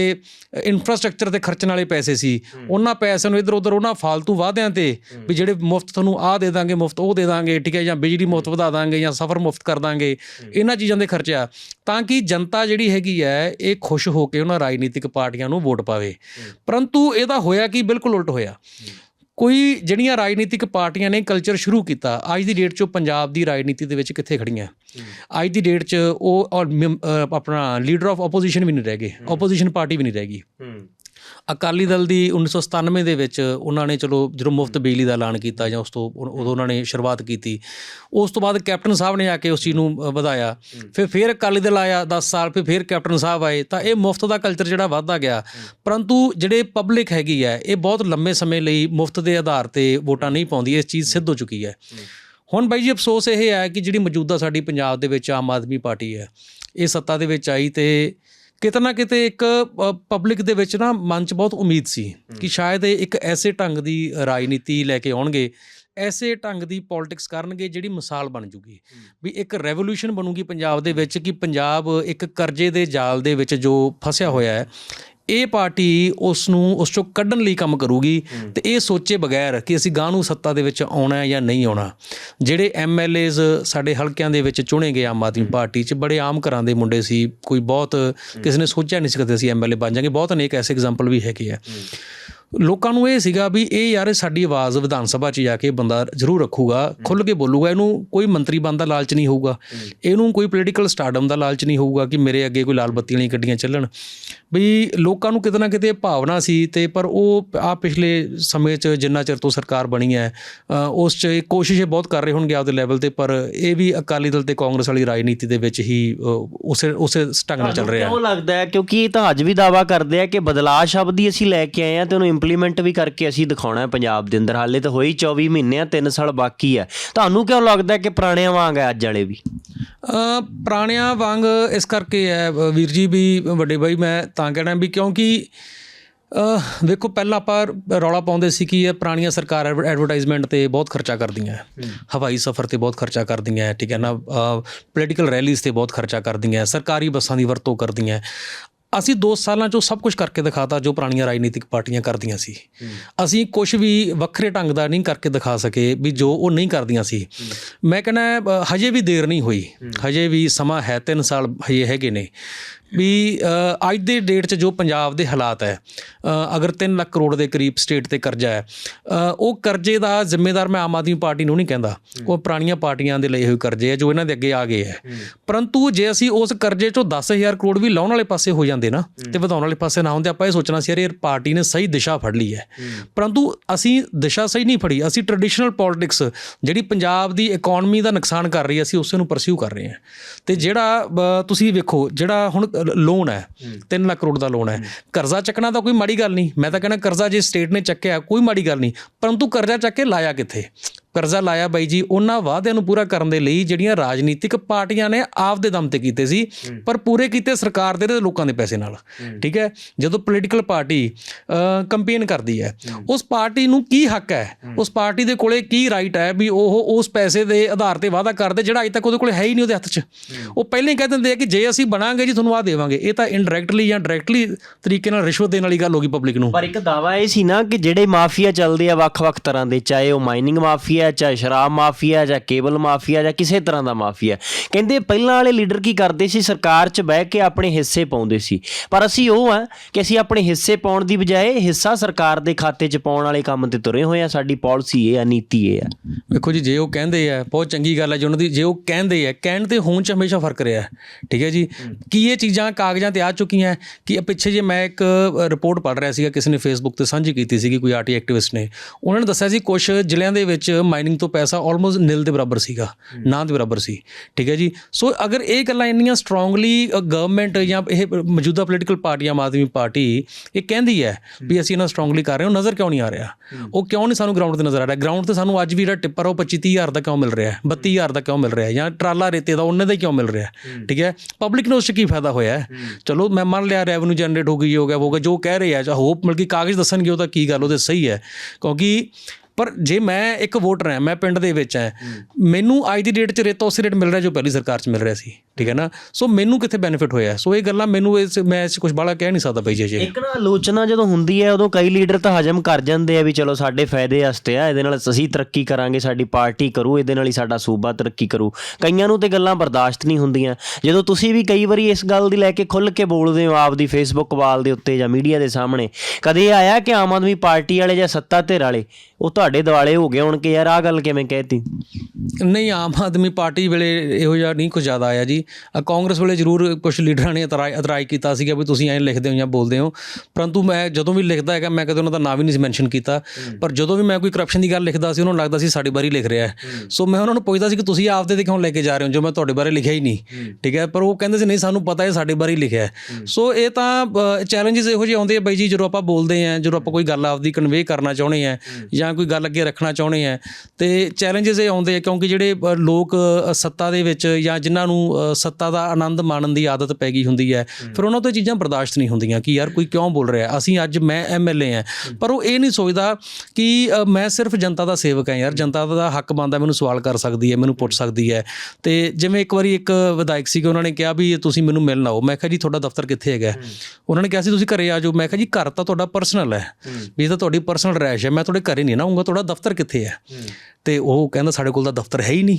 ਇਨਫਰਾਸਟ੍ਰਕਚਰ ਤੇ ਖਰਚਣ ਵਾਲੇ ਪੈਸੇ ਸੀ, ਉਹਨਾਂ ਪੈਸਿਆਂ ਨੂੰ ਇਧਰ ਉਧਰ ਉਹਨਾਂ ਫालतू ਵਾਅਦਿਆਂ ਤੇ ਵੀ ਜਿਹੜੇ ਮੁਫਤ ਤੁਹਾਨੂੰ ਆਹ ਦੇ ਦਾਂਗੇ, ਮੁਫਤ ਉਹ ਦੇ ਦਾਂਗੇ, ਠੀਕ ਹੈ, ਜਾਂ ਬਿਜਲੀ ਮੁਫਤ ਵਧਾ ਦਾਂਗੇ ਜਾਂ ਸਫ਼ਰ ਮੁਫਤ ਕਰ ਦਾਂਗੇ, ਇਹਨਾਂ ਚੀਜ਼ਾਂ ਦੇ ਖਰਚਾ ਤਾਂ ਕਿ ਜਨਤਾ ਜਿਹੜੀ ਹੈਗੀ ਹੈ, ਇਹ ਖੁਸ਼ ਹੋ ਕੇ ਉਹਨਾਂ ਰਾਜਨੀਤਿਕ ਪਾਰਟੀਆਂ ਨੂੰ ਵੋਟ ਪਾਵੇ। ਪਰੰਤੂ ਇਹਦਾ ਹੋਇਆ ਕਿ? ਬਿਲਕੁਲ ਉਲਟ ਹੋਇਆ। ਕੋਈ ਜਿਹੜੀਆਂ ਰਾਜਨੀਤਿਕ ਪਾਰਟੀਆਂ ਨੇ ਕਲਚਰ ਸ਼ੁਰੂ ਕੀਤਾ ਅੱਜ ਦੀ ਡੇਟ 'ਚ ਉਹ ਪੰਜਾਬ ਦੀ ਰਾਜਨੀਤੀ ਦੇ ਵਿੱਚ ਕਿੱਥੇ ਖੜੀਆਂ ਅੱਜ ਦੀ ਡੇਟ 'ਚ ਉਹ ਔਰ ਆਪਣਾ ਲੀਡਰ ਆਫ ਆਪੋਜੀਸ਼ਨ ਵੀ ਨਹੀਂ ਰਹਿ ਗਏ ਆਪੋਜੀਸ਼ਨ ਪਾਰਟੀ ਵੀ ਨਹੀਂ ਰਹਿ ਗਈ। ਅਕਾਲੀ ਦਲ ਦੀ 1997 ਦੇ ਵਿੱਚ ਉਹਨਾਂ ਨੇ ਚਲੋ ਜਦੋਂ ਮੁਫਤ ਬਿਜਲੀ ਦਾ ਐਲਾਨ ਕੀਤਾ ਜਾਂ ਉਸ ਤੋਂ ਉਦੋਂ ਉਹਨਾਂ ਨੇ ਸ਼ੁਰੂਆਤ ਕੀਤੀ ਉਸ ਤੋਂ ਬਾਅਦ ਕੈਪਟਨ ਸਾਹਿਬ ਨੇ ਆ ਕੇ ਉਸ ਚੀਜ਼ ਨੂੰ ਵਧਾਇਆ। ਫਿਰ ਫਿਰ ਅਕਾਲੀ ਦਲ ਆਇਆ 10 ਸਾਲ ਫਿਰ ਫਿਰ ਕੈਪਟਨ ਸਾਹਿਬ ਆਏ ਤਾਂ ਇਹ ਮੁਫਤ ਦਾ ਕਲਚਰ ਜਿਹੜਾ ਵੱਧਦਾ ਗਿਆ। ਪਰੰਤੂ ਜਿਹੜੇ ਪਬਲਿਕ ਹੈਗੀ ਹੈ ਇਹ ਬਹੁਤ ਲੰਮੇ ਸਮੇਂ ਲਈ ਮੁਫਤ ਦੇ ਆਧਾਰ ਤੇ ਵੋਟਾਂ ਨਹੀਂ ਪਾਉਂਦੀ ਇਸ ਚੀਜ਼ ਸਿੱਧ ਹੋ ਚੁੱਕੀ ਹੈ। ਹੁਣ ਬਾਈ ਜੀ ਅਫਸੋਸ ਇਹ ਹੈ ਕਿ ਜਿਹੜੀ ਮੌਜੂਦਾ ਸਾਡੀ ਪੰਜਾਬ ਦੇ ਵਿੱਚ ਆਮ ਆਦਮੀ ਪਾਰਟੀ ਹੈ ਇਹ ਸੱਤਾ ਦੇ ਵਿੱਚ ਆਈ ਤੇ ਕਿਤੇ ਨਾ ਕਿਤੇ ਇੱਕ ਪਬਲਿਕ ਦੇ ਵਿੱਚ ਨਾ ਮਨ 'ਚ ਬਹੁਤ ਉਮੀਦ ਸੀ ਕਿ ਸ਼ਾਇਦ ਇਹ ਇੱਕ ਐਸੇ ਢੰਗ ਦੀ ਰਾਜਨੀਤੀ ਲੈ ਕੇ ਆਉਣਗੇ ਐਸੇ ਢੰਗ ਦੀ ਪੋਲਿਟਿਕਸ ਕਰਨਗੇ ਜਿਹੜੀ ਮਿਸਾਲ ਬਣ ਜੂਗੀ। ਵੀ ਇੱਕ ਰੈਵੋਲੂਸ਼ਨ ਬਣੂਗੀ ਪੰਜਾਬ ਦੇ ਵਿੱਚ ਕਿ ਪੰਜਾਬ ਇੱਕ ਕਰਜ਼ੇ ਦੇ ਜਾਲ ਦੇ ਵਿੱਚ ਜੋ ਫਸਿਆ ਹੋਇਆ ਹੈ ਇਹ ਪਾਰਟੀ ਉਸ ਨੂੰ ਉਸ ਚੋਂ ਕੱਢਣ ਲਈ ਕੰਮ ਕਰੂਗੀ ਤੇ ਇਹ ਸੋਚੇ ਬਗੈਰ ਕਿ ਅਸੀਂ ਗਾਂ ਨੂੰ ਸੱਤਾ ਦੇ ਵਿੱਚ ਆਉਣਾ ਹੈ ਜਾਂ ਨਹੀਂ ਆਉਣਾ। ਜਿਹੜੇ ਐਮਐਲਏਜ਼ ਸਾਡੇ ਹਲਕਿਆਂ ਦੇ ਵਿੱਚ ਚੁਣੇ ਗਏ ਆਮ ਆਦਮੀ ਪਾਰਟੀ 'ਚ ਬੜੇ ਆਮ ਘਰਾਂ ਦੇ ਮੁੰਡੇ ਸੀ ਕੋਈ ਬਹੁਤ ਕਿਸੇ ਨੇ ਸੋਚਿਆ ਨਹੀਂ ਸੀ ਕਦੇ ਅਸੀਂ ਐਮਐਲਏ ਬਣ ਜਾਾਂਗੇ। ਬਹੁਤ ਅਨੇਕ ਐਸੇ ਐਗਜ਼ਾਮਪਲ ਵੀ ਹੈਗੇ ਆ। ਲੋਕਾਂ ਨੂੰ ਇਹ ਸੀਗਾ ਵੀ ਇਹ ਯਾਰ ਸਾਡੀ ਆਵਾਜ਼ ਵਿਧਾਨ ਸਭਾ 'ਚ ਜਾ ਕੇ ਬੰਦਾ ਜ਼ਰੂਰ ਰੱਖੂਗਾ ਖੁੱਲ ਕੇ ਬੋਲੂਗਾ ਇਹਨੂੰ ਕੋਈ ਮੰਤਰੀ ਬਣਨ ਦਾ ਲਾਲਚ ਨਹੀਂ ਹੋਊਗਾ। ਇਹਨੂੰ ਕੋਈ ਪੋਲੀਟੀਕਲ ਸਟਾਰਡਮ ਦਾ ਲਾਲਚ ਨਹੀਂ ਹੋਊਗਾ ਕਿ ਮੇਰੇ ਅੱਗੇ ਕੋਈ ਲਾਲ ਬੱਤੀ ਵਾਲੀਆਂ ਗੱਡੀਆਂ ਚੱਲਣ। ਵੀ ਲੋਕਾਂ ਨੂੰ ਕਿਤੇ ਨਾ ਕਿਤੇ ਭਾਵਨਾ ਸੀ ਤੇ ਪਰ ਉਹ ਆ ਪਿਛਲੇ ਸਮੇਂ 'ਚ ਜਿੰਨਾ ਚਿਰ ਤੋਂ ਸਰਕਾਰ ਬਣੀ ਹੈ ਉਸ 'ਚ ਇਹ ਕੋਸ਼ਿਸ਼ੇ ਬਹੁਤ ਕਰ ਰਹੇ ਹੋਣਗੇ ਆਪਦੇ ਲੈਵਲ ਤੇ ਪਰ ਇਹ ਵੀ ਅਕਾਲੀ ਦਲ ਤੇ ਕਾਂਗਰਸ ਵਾਲੀ ਰਾਜਨੀਤੀ ਦੇ ਵਿੱਚ ਹੀ ਉਸੇ ਉਸੇ ਢੰਗ ਨਾਲ ਚੱਲ ਰਿਹਾ ਹੈ। ਕਿਉਂ ਲੱਗਦਾ ਹੈ? ਕਿਉਂਕਿ ਇਹ ਤਾਂ ਅੱਜ ਵੀ ਦਾਵਾ ਕਰਦੇ ਆ ਕਿ ਬਦਲਾਅ ਸ਼ਬਦ ਹੀ ਅਸੀਂ ਲੈ ਕੇ ਆਏ ਆ ਤੇ ਉਹਨੂੰ ਇੰਪਲੀਮੈਂਟ ਵੀ ਕਰਕੇ ਅਸੀਂ ਦਿਖਾਉਣਾ ਹੈ ਪੰਜਾਬ ਦੇ ਅੰਦਰ। ਹਾਲੇ ਤਾਂ ਹੋਈ 24 ਮਹੀਨੇ ਆ 3 ਸਾਲ ਬਾਕੀ ਹੈ। ਤੁਹਾਨੂੰ ਕਿਉਂ ਲੱਗਦਾ ਕਿ ਪੁਰਾਣਿਆਂ ਵਾਂਗ ਹੈ ਅੱਜ ਵਾਲੇ ਵੀ? ਅ, ਪੁਰਾਣਿਆਂ ਵਾਂਗ ਇਸ ਕਰਕੇ ਹੈ ਵੀਰ ਜੀ ਵੀ ਵੱਡੇ ਬਾਈ ਮੈਂ ਤਾਂ ਕਹਿਣਾ ਵੀ ਕਿਉਂਕਿ ਅ, ਵੇਖੋ ਪਹਿਲਾਂ ਆਪਾਂ ਰੌਲਾ ਪਾਉਂਦੇ ਸੀ ਕਿ ਇਹ ਪੁਰਾਣੀਆਂ ਸਰਕਾਰ ਐਡਵਰਟਾਈਜ਼ਮੈਂਟ ਤੇ ਬਹੁਤ ਖਰਚਾ ਕਰਦੀਆਂ ਹਵਾਈ ਸਫ਼ਰ ਤੇ ਬਹੁਤ ਖਰਚਾ ਕਰਦੀਆਂ ਠੀਕ ਹੈ ਨਾ? ਪੋਲੀਟੀਕਲ ਰੈਲੀਜ਼ ਤੇ ਬਹੁਤ ਖਰਚਾ ਕਰਦੀਆਂ ਸਰਕਾਰੀ ਬੱਸਾਂ ਦੀ ਵਰਤੋਂ ਕਰਦੀਆਂ ਅਸੀਂ 2 ਸਾਲਾਂ 'ਚੋਂ ਸਭ ਕੁਝ ਕਰਕੇ ਦਿਖਾਤਾ ਜੋ ਪੁਰਾਣੀਆਂ ਰਾਜਨੀਤਿਕ ਪਾਰਟੀਆਂ ਕਰਦੀਆਂ ਸੀ। ਅਸੀਂ ਕੁਝ ਵੀ ਵੱਖਰੇ ਢੰਗ ਦਾ ਨਹੀਂ ਕਰਕੇ ਦਿਖਾ ਸਕੇ ਵੀ ਜੋ ਉਹ ਨਹੀਂ ਕਰਦੀਆਂ ਸੀ। ਮੈਂ ਕਹਿੰਦਾ ਹਜੇ ਵੀ ਦੇਰ ਨਹੀਂ ਹੋਈ। ਹਜੇ ਵੀ ਸਮਾਂ ਹੈ 3 ਸਾਲ ਹਜੇ ਹੈਗੇ ਨੇ। ਵੀ ਅੱਜ ਦੇ ਡੇਟ 'ਚ ਜੋ ਪੰਜਾਬ ਦੇ ਹਾਲਾਤ ਹੈ ਅਗਰ 3 ਲੱਖ ਕਰੋੜ ਦੇ ਕਰੀਬ ਸਟੇਟ ਤੇ ਕਰਜ਼ਾ ਹੈ ਉਹ ਕਰਜ਼ੇ ਦਾ ਜ਼ਿੰਮੇਦਾਰ ਮੈਂ ਆਮ ਆਦਮੀ ਪਾਰਟੀ ਨੂੰ ਨਹੀਂ ਕਹਿੰਦਾ। ਉਹ ਪੁਰਾਣੀਆਂ ਪਾਰਟੀਆਂ ਦੇ ਲਏ ਹੋਏ ਕਰਜ਼ੇ ਹੈ ਜੋ ਇਹਨਾਂ ਦੇ ਅੱਗੇ ਆ ਗਏ ਹੈ। ਪਰੰਤੂ ਜੇ ਅਸੀਂ ਉਸ ਕਰਜ਼ੇ 'ਚੋਂ 10000 ਕਰੋੜ ਵੀ ਲਾਉਣ ਵਾਲੇ ਪਾਸੇ ਹੋ ਜਾਂਦੇ ਨਾ ਤੇ ਵਧਾਉਣ ਵਾਲੇ ਪਾਸੇ ਨਾ ਹੁੰਦੇ ਆਪਾਂ ਇਹ ਸੋਚਣਾ ਸੀ ਯਾਰ ਇਹ ਪਾਰਟੀ ਨੇ ਸਹੀ ਦਿਸ਼ਾ ਫੜ ਲਈ ਹੈ। ਪਰੰਤੂ ਅਸੀਂ ਦਿਸ਼ਾ ਸਹੀ ਨਹੀਂ ਫੜੀ ਅਸੀਂ ਟ੍ਰੈਡੀਸ਼ਨਲ ਪੋਲਿਟਿਕਸ ਜਿਹੜੀ ਪੰਜਾਬ ਦੀ ਇਕਨੋਮੀ ਦਾ ਨੁਕਸਾਨ ਕਰ ਰਹੀ ਹੈ ਅਸੀਂ ਉਸੇ ਨੂੰ ਪਰਸਿਊ ਕਰ ਰਹੇ ਹਾਂ। ਤੇ ਜਿਹੜਾ ਤੁਸੀਂ ਵੇਖੋ ਜਿਹੜਾ ਹੁਣ ਲੋਨ ਹੈ 3 ਲੱਖ ਕਰੋੜ ਦਾ ਲੋਨ ਹੈ। ਕਰਜ਼ਾ ਚੱਕਣਾ ਤਾਂ ਕੋਈ ਮਾੜੀ ਗੱਲ ਨਹੀਂ। ਮੈਂ ਤਾਂ ਕਹਿੰਦਾ ਕਰਜ਼ਾ ਜੇ ਸਟੇਟ ਨੇ ਚੱਕਿਆ ਕੋਈ ਮਾੜੀ ਗੱਲ ਨਹੀਂ। ਪਰੰਤੂ ਕਰਜ਼ਾ ਚੱਕ ਕੇ ਲਾਇਆ ਕਿੱਥੇ? ਕਰਜ਼ਾ ਲਾਇਆ ਬਾਈ ਜੀ ਉਹਨਾਂ ਵਾਅਦਿਆਂ ਨੂੰ ਪੂਰਾ ਕਰਨ ਦੇ ਲਈ ਜਿਹੜੀਆਂ ਰਾਜਨੀਤਿਕ ਪਾਰਟੀਆਂ ਨੇ ਆਪ ਦੇ ਦਮ ਤੇ ਕੀਤੇ ਸੀ ਪਰ ਪੂਰੇ ਕੀਤੇ ਸਰਕਾਰ ਦੇ ਤੇ ਲੋਕਾਂ ਦੇ ਪੈਸੇ ਨਾਲ। ਠੀਕ ਹੈ? ਜਦੋਂ ਪੋਲੀਟੀਕਲ ਪਾਰਟੀ ਕੰਪੇਨ ਕਰਦੀ ਹੈ ਉਸ ਪਾਰਟੀ ਨੂੰ ਕੀ ਹੱਕ ਹੈ? ਉਸ ਪਾਰਟੀ ਦੇ ਕੋਲੇ ਕੀ ਰਾਈਟ ਹੈ ਵੀ ਉਹ ਉਸ ਪੈਸੇ ਦੇ ਆਧਾਰ ਤੇ ਵਾਅਦਾ ਕਰਦੇ ਜਿਹੜਾ ਅਜੇ ਤੱਕ ਉਹਦੇ ਕੋਲੇ ਹੈ ਹੀ ਨਹੀਂ ਉਹਦੇ ਹੱਥ 'ਚ? ਉਹ ਪਹਿਲਾਂ ਹੀ ਕਹਿ ਦਿੰਦੇ ਆ ਕਿ ਜੇ ਅਸੀਂ ਬਣਾਂਗੇ ਜੀ ਤੁਹਾਨੂੰ ਆ ਦੇਵਾਂਗੇ। ਇਹ ਤਾਂ ਇਨਡਾਇਰੈਕਟਲੀ ਜਾਂ ਡਾਇਰੈਕਟਲੀ ਤਰੀਕੇ ਨਾਲ ਰਿਸ਼ਵਤ ਦੇਣ ਵਾਲੀ ਗੱਲ ਹੋ ਗਈ ਪਬਲਿਕ ਨੂੰ। ਪਰ ਇੱਕ ਦਾਵਾ ਇਹ ਸੀ ਨਾ ਕਿ ਜਿਹੜੇ ਮਾਫੀਆ ਚੱਲਦੇ ਆ ਵੱਖ-ਵੱਖ ਤਰ੍ਹਾਂ ਦੇ ਚਾਹੇ ਉਹ ਮਾਈਨਿੰਗ ਮਾਫੀਆ ਚਾਹੇ ਸ਼ਰਾਬ ਮਾਫੀਆ, ਜਾਂ ਕੇਬਲ ਮਾਫੀਆ, ਜਾਂ ਕਿਸੇ ਤਰ੍ਹਾਂ ਦਾ ਮਾਫੀਆ। ਕਹਿੰਦੇ ਪਹਿਲਾਂ ਵਾਲੇ ਲੀਡਰ ਕੀ ਕਰਦੇ ਸੀ? ਸਰਕਾਰ 'ਚ ਬਹਿ ਕੇ ਆਪਣੇ ਹਿੱਸੇ ਪਾਉਂਦੇ ਸੀ। ਪਰ ਅਸੀਂ ਉਹ ਆ ਕਿ ਅਸੀਂ ਆਪਣੇ ਹਿੱਸੇ ਪਾਉਣ ਦੀ ਬਜਾਏ ਹਿੱਸਾ ਸਰਕਾਰ ਦੇ ਖਾਤੇ 'ਚ ਪਾਉਣ ਵਾਲੇ ਕੰਮ ਤੇ ਤੁਰੇ ਹੋਏ ਆ ਸਾਡੀ ਪਾਲਿਸੀ ਇਹ ਆ, ਨੀਤੀ ਇਹ ਆ। ਵੇਖੋ ਜੀ, ਜੇ ਉਹ ਕਹਿੰਦੇ ਆ, ਬਹੁਤ ਚੰਗੀ ਗੱਲ ਹੈ ਜੀ ਉਹਨਾਂ ਦੀ। ਜੇ ਉਹ ਕਹਿੰਦੇ ਆ, ਕਹਿਣ ਤੇ ਹੋਣ ਚ ਹਮੇਸ਼ਾ ਫ਼ਰਕ ਰਿਹਾ। ਠੀਕ ਹੈ ਜੀ? ਕੀ ਇਹ ਚੀਜ਼ਾਂ ਕਾਗਜ਼ਾਂ ਤੇ ਆ ਚੁੱਕੀਆਂ? ਕਿ ਪਿੱਛੇ ਜੇ ਮੈਂ ਇੱਕ ਰਿਪੋਰਟ ਪੜ੍ਹ ਰਿਹਾ ਸੀਗਾ, ਕਿਸੇ ਨੇ ਫੇਸਬੁੱਕ ਤੇ ਸਾਂਝੀ ਕੀਤੀ ਸੀਗੀ, ਕੋਈ ਆਰਟੀ ਐਕਟਿਵਿਸਟ ਨੇ। ਉਹਨਾਂ ਨੇ ਦੱਸਿਆ ਸੀ ਕੁਝ ਜ਼ਿਲ੍ਹਿਆਂ ਦੇ ਵਿੱਚ ਮਾਈਨਿੰਗ ਤੋਂ ਪੈਸਾ ਆਲਮੋਸਟ ਨਿਲ ਦੇ ਬਰਾਬਰ ਸੀਗਾ ਨਾ ਦੇ ਬਰਾਬਰ ਸੀ ਠੀਕ ਹੈ ਜੀ? ਸੋ ਅਗਰ ਇਹ ਗੱਲਾਂ ਇੰਨੀਆਂ ਸਟਰੋਂਗਲੀ ਗਵਰਨਮੈਂਟ ਜਾਂ ਇਹ ਮੌਜੂਦਾ political party Aam Aadmi party ਇਹ ਕਹਿੰਦੀ ਹੈ ਵੀ ਅਸੀਂ ਇਹਨਾਂ ਸਟਰੋਂਗਲੀ ਕਰ ਰਹੇ ਹਾਂ ਉਹ ਨਜ਼ਰ ਕਿਉਂ ਨਹੀਂ ਆ ਰਿਹਾ? ਉਹ ਕਿਉਂ ਨਹੀਂ ਸਾਨੂੰ ਗਰਾਊਂਡ ਤੇ ਨਜ਼ਰ ਆ ਰਿਹਾ? ਗਰਾਊਂਡ ਤੇ ਸਾਨੂੰ ਅੱਜ ਵੀ ਜਿਹੜਾ ਟਿੱਪਰ ਉਹ 25 ਹਜ਼ਾਰ ਦਾ ਕਿਉਂ ਮਿਲ ਰਿਹਾ ਹੈ? 32000 ਦਾ ਕਿਉਂ ਮਿਲ ਰਿਹਾ ਹੈ? ਜਾਂ ਟਰਾਲਾ ਰੇਤੇ ਦਾ ਉਹਨੇ ਦਾ ਕਿਉਂ ਮਿਲ ਰਿਹਾ ਹੈ? ਠੀਕ ਹੈ? ਪਬਲਿਕ ਨੂੰ ਉਸ ਕੀ ਫਾਇਦਾ ਹੋਇਆ ਚਲੋ ਮੈਂ ਮੰਨ ਲਿਆ ਰੈਵਨਿਊ ਜਨਰੇਟ ਹੋ ਗਈ ਹੋ ਗਿਆ ਹੋਗਾ ਜੋ ਕਹਿ ਰਹੇ ਆ ਜਾਂ ਹੋਪ ਮਿਲ ਕੇ ਕਾਗਜ਼ ਦੱਸਣਗੇ ਉਹਦਾ ਕੀ ਗੱਲ ਉਹਦੇ ਸਹੀ ਹੈ। ਕਿਉਂਕਿ ਪਰ ਜੇ ਮੈਂ ਇੱਕ ਵੋਟਰ ਹਾਂ, ਮੈਂ ਪਿੰਡ ਦੇ ਵਿੱਚ ਹਾਂ, ਮੈਨੂੰ ਅੱਜ ਦੀ ਡੇਟ 'ਚ ਰੇਤਾ ਉਸੇ ਰੇਟ ਮਿਲ ਰਿਹਾ ਜੋ ਪਹਿਲੀ ਸਰਕਾਰ 'ਚ ਮਿਲ ਰਿਹਾ ਸੀ, ਠੀਕ ਹੈ ਨਾ? ਸੋ ਮੈਨੂੰ ਕਿੱਥੇ ਬੈਨੀਫਿਟ ਹੋਇਆ? ਸੋ ਇਹ ਗੱਲਾਂ ਮੈਨੂੰ ਇਸ, ਮੈਂ ਇਸ ਕੁਝ ਬਾਲਾ ਕਹਿ ਨਹੀਂ ਸਕਦਾ ਬਈ ਜੀ ਇੱਕ ਨਾ ਆਲੋਚਨਾ ਜਦੋਂ ਹੁੰਦੀ ਹੈ, ਉਦੋਂ ਕਈ ਲੀਡਰ ਤਾਂ ਹਜਮ ਕਰ ਜਾਂਦੇ ਆ ਵੀ ਚਲੋ ਸਾਡੇ ਫਾਇਦੇ ਵਾਸਤੇ ਆ, ਇਹਦੇ ਨਾਲ ਅਸੀਂ ਤਰੱਕੀ ਕਰਾਂਗੇ, ਸਾਡੀ ਪਾਰਟੀ ਕਰੂ, ਇਹਦੇ ਨਾਲ ਹੀ ਸਾਡਾ ਸੂਬਾ ਤਰੱਕੀ ਕਰੂ। ਕਈਆਂ ਨੂੰ ਤੇ ਗੱਲਾਂ ਬਰਦਾਸ਼ਤ ਨਹੀਂ ਹੁੰਦੀਆਂ। ਜਦੋਂ ਤੁਸੀਂ ਵੀ ਕਈ ਵਾਰੀ ਇਸ ਗੱਲ ਦੀ ਲੈ ਕੇ ਖੁੱਲ ਕੇ ਬੋਲਦੇ ਹੋ ਆਪਦੀ ਫੇਸਬੁੱਕ ਵਾਲ ਦੇ ਉੱਤੇ ਜਾਂ ਮੀਡੀਆ ਦੇ ਸਾਹਮਣੇ, ਕਦੇ ਇਹ ਆਇਆ ਕਿ ਆਮ ਆਦਮੀ ਪਾਰਟੀ ਵਾਲੇ ਜਾਂ ਸੱਤਾ ਧਿਰ ਵਾਲੇ ਉਹ ਤੁਹਾਡੇ ਦਿਵਾਲੇ ਹੋ ਗਏ ਹੁਣ ਕਿ ਯਾਰ ਆਹ ਗੱਲ ਕਿਵੇਂ ਕਹਿਤੀ? ਨਹੀਂ ਆਮ ਆਦਮੀ ਪਾਰਟੀ ਵੇਲੇ ਇਹੋ ਜਿਹਾ ਨਹੀਂ ਕੁਝ ਜ਼ਿਆਦਾ ਆਇਆ ਜੀ। ਕਾਂਗਰਸ ਵੇਲੇ ਜ਼ਰੂਰ ਕੁਝ ਲੀਡਰਾਂ ਨੇ ਇਤਰਾਜ਼ ਕੀਤਾ ਸੀਗਾ ਵੀ ਤੁਸੀਂ ਐਂ ਲਿਖਦੇ ਹੋ ਜਾਂ ਬੋਲਦੇ ਹੋ। ਪਰੰਤੂ ਮੈਂ ਜਦੋਂ ਵੀ ਲਿਖਦਾ ਹੈਗਾ ਮੈਂ ਕਦੇ ਉਹਨਾਂ ਦਾ ਨਾਮ ਵੀ ਨਹੀਂ ਮੈਂਸ਼ਨ ਕੀਤਾ। ਪਰ ਜਦੋਂ ਵੀ ਮੈਂ ਕੋਈ ਕਰਪਸ਼ਨ ਦੀ ਗੱਲ ਲਿਖਦਾ ਸੀ ਉਹਨਾਂ ਨੂੰ ਲੱਗਦਾ ਸੀ ਸਾਡੀ ਬਾਰੇ ਹੀ ਲਿਖ ਰਿਹਾ ਹੈ। ਸੋ ਮੈਂ ਉਹਨਾਂ ਨੂੰ ਪੁੱਛਦਾ ਸੀ ਕਿ ਤੁਸੀਂ ਆਪਦੇ ਤੇ ਕਿਉਂ ਲੈ ਕੇ ਜਾ ਰਹੇ ਹੋ ਜੋ ਮੈਂ ਤੁਹਾਡੇ ਬਾਰੇ ਲਿਖਿਆ ਹੀ ਨਹੀਂ। ਠੀਕ ਹੈ? ਪਰ ਉਹ ਕਹਿੰਦੇ ਸੀ ਨਹੀਂ ਸਾਨੂੰ ਪਤਾ ਹੈ ਸਾਡੇ ਬਾਰੇ ਹੀ ਲਿਖਿਆ ਹੈ। ਸੋ ਇਹ ਤਾਂ ਚੈਲੰਜਸ ਇਹੋ ਜਿਹੇ ਆਉਂਦੇ ਆ ਬਾਈ ਜੀ ਜਦੋਂ ਆਪਾਂ ਬੋਲਦੇ ਆ ਜਦੋਂ ਆਪਾਂ ਕੋਈ ਗੱਲ ਆਪਦੀ ਕਨਵੇ ਕਰਨਾ ਚਾਹੁੰਦੇ ਆ ਜਾਂ ਕੋਈ ਗੱਲ ਅੱਗੇ ਰੱਖਣਾ ਚਾਹੁੰਦੇ ਆ। ਤੇ ਚੈਲੰਜਸ ਇਹ ਆਉਂਦੇ ਆ ਕਿਉਂਕਿ ਜਿਹੜੇ ਲੋਕ ਸੱਤਾ ਦੇ ਵਿੱਚ ਜਾਂ ਜਿਨ੍ਹਾਂ ਨੂੰ ਸੱਤਾ ਦਾ ਆਨੰਦ ਮਾਣਨ ਦੀ ਆਦਤ ਪੈ ਗਈ ਹੁੰਦੀ ਹੈ ਫਿਰ ਉਹਨਾਂ ਤੋਂ ਚੀਜ਼ਾਂ ਬਰਦਾਸ਼ਤ ਨਹੀਂ ਹੁੰਦੀਆਂ ਕਿ ਯਾਰ ਕੋਈ ਕਿਉਂ ਬੋਲ ਰਿਹਾ। ਅਸੀਂ ਅੱਜ ਮੈਂ ਐਮਐਲਏ ਆ ਪਰ ਉਹ ਇਹ ਨਹੀਂ ਸੋਚਦਾ ਕਿ ਮੈਂ ਸਿਰਫ ਜਨਤਾ ਦਾ ਸੇਵਕ ਹਾਂ ਯਾਰ। ਜਨਤਾ ਦਾ ਹੱਕ ਬਣਦਾ ਮੈਨੂੰ ਸਵਾਲ ਕਰ ਸਕਦੀ ਹੈ ਮੈਨੂੰ ਪੁੱਛ ਸਕਦੀ ਹੈ। ਤੇ ਜਿਵੇਂ ਇੱਕ ਵਾਰੀ ਇੱਕ ਵਿਧਾਇਕ ਸੀਗੇ ਉਹਨਾਂ ਨੇ ਕਿਹਾ ਵੀ ਤੁਸੀਂ ਮੈਨੂੰ ਮਿਲਣ ਆਓ। ਮੈਂ ਕਿਹਾ ਜੀ ਤੁਹਾਡਾ ਦਫ਼ਤਰ ਕਿੱਥੇ ਹੈਗਾ? ਉਹਨਾਂ ਨੇ ਕਿਹਾ ਸੀ ਤੁਸੀਂ ਘਰੇ ਆ ਜਾਓ। ਮੈਂ ਕਿਹਾ ਜੀ ਘਰ ਤਾਂ ਤੁਹਾਡਾ ਪਰਸਨਲ ਹੈ। ਵੀ ਇਹ ਤਾਂ ਤੁਹਾਡੀ ਪਰਸਨਲ ਰੈਸ਼ ਹੈ। ਮੈਂ ਤੁਹਾਡੇ ਘਰੇ ਨਹੀਂ ਨਾ ਆਉਂਗਾ ਤੁਹਾਡਾ ਦਫ਼ਤਰ ਕਿੱਥੇ ਹੈ? ਤੇ ਉਹ ਕਹਿੰਦਾ ਸਾਡੇ ਕੋਲ ਤਾਂ ਦਫ਼ਤਰ ਹੈ ਹੀ ਨਹੀਂ।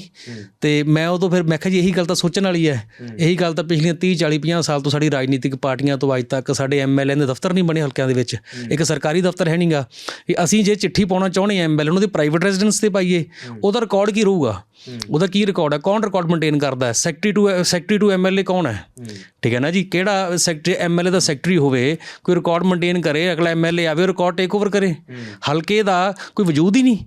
ਤੇ ਮੈਂ ਉਦੋਂ ਫਿਰ ਮੈਂ ਕਿਹਾ ਜੀ ਇਹੀ ਗੱਲ ਤਾਂ ਸੋਚਣ ਵਾਲੀ ਹੈ। ਇਹੀ ਗੱਲ ਤਾਂ ਪਿਛਲੀਆਂ 30 40 50 ਸਾਲ ਤੋਂ ਸਾਡੀ ਰਾਜਨੀਤਿਕ ਪਾਰਟੀਆਂ ਤੋਂ ਅੱਜ ਤੱਕ ਸਾਡੇ ਐਮਐਲਏ ਦੇ ਦਫ਼ਤਰ ਨਹੀਂ ਬਣੇ ਹਲਕਿਆਂ ਦੇ ਵਿੱਚ। ਇੱਕ ਸਰਕਾਰੀ ਦਫ਼ਤਰ ਹੈ ਨਹੀਂਗਾ ਕਿ ਅਸੀਂ ਜੇ ਚਿੱਠੀ ਪਾਉਣਾ ਚਾਹੁੰਦੇ ਐਮਐਲਏ ਨੂੰ ਉਹਦੀ ਪ੍ਰਾਈਵੇਟ ਰੈਜ਼ੀਡੈਂਸ ਤੇ ਪਾਈਏ ਉਹਦਾ ਰਿਕਾਰਡ ਕੀ ਰਹੂਗਾ? ਉਹਦਾ ਕੀ ਰਿਕਾਰਡ ਹੈ? ਕੌਣ ਰਿਕਾਰਡ ਮੇਨਟੇਨ ਕਰਦਾ ਹੈ? Secretary to secretary to MLA ਕੌਣ ਹੈ? ਠੀਕ ਹੈ ਨਾ ਜੀ? ਕਿਹੜਾ ਸੈਕਟਰੀ ਐਮਐਲਏ ਦਾ ਸੈਕਟਰੀ ਹੋਵੇ ਕੋਈ ਰਿਕਾਰਡ ਮੇਨਟੇਨ ਕਰੇ ਅਗਲਾ ਐਮਐਲਏ ਆਵੇ ਰਿਕਾਰਡ ਟੇਕ ਓਵਰ ਕਰੇ। ਹਲਕੇ ਦਾ ਕੋਈ ਵਜੂਦ ਹੀ ਨਹੀਂ।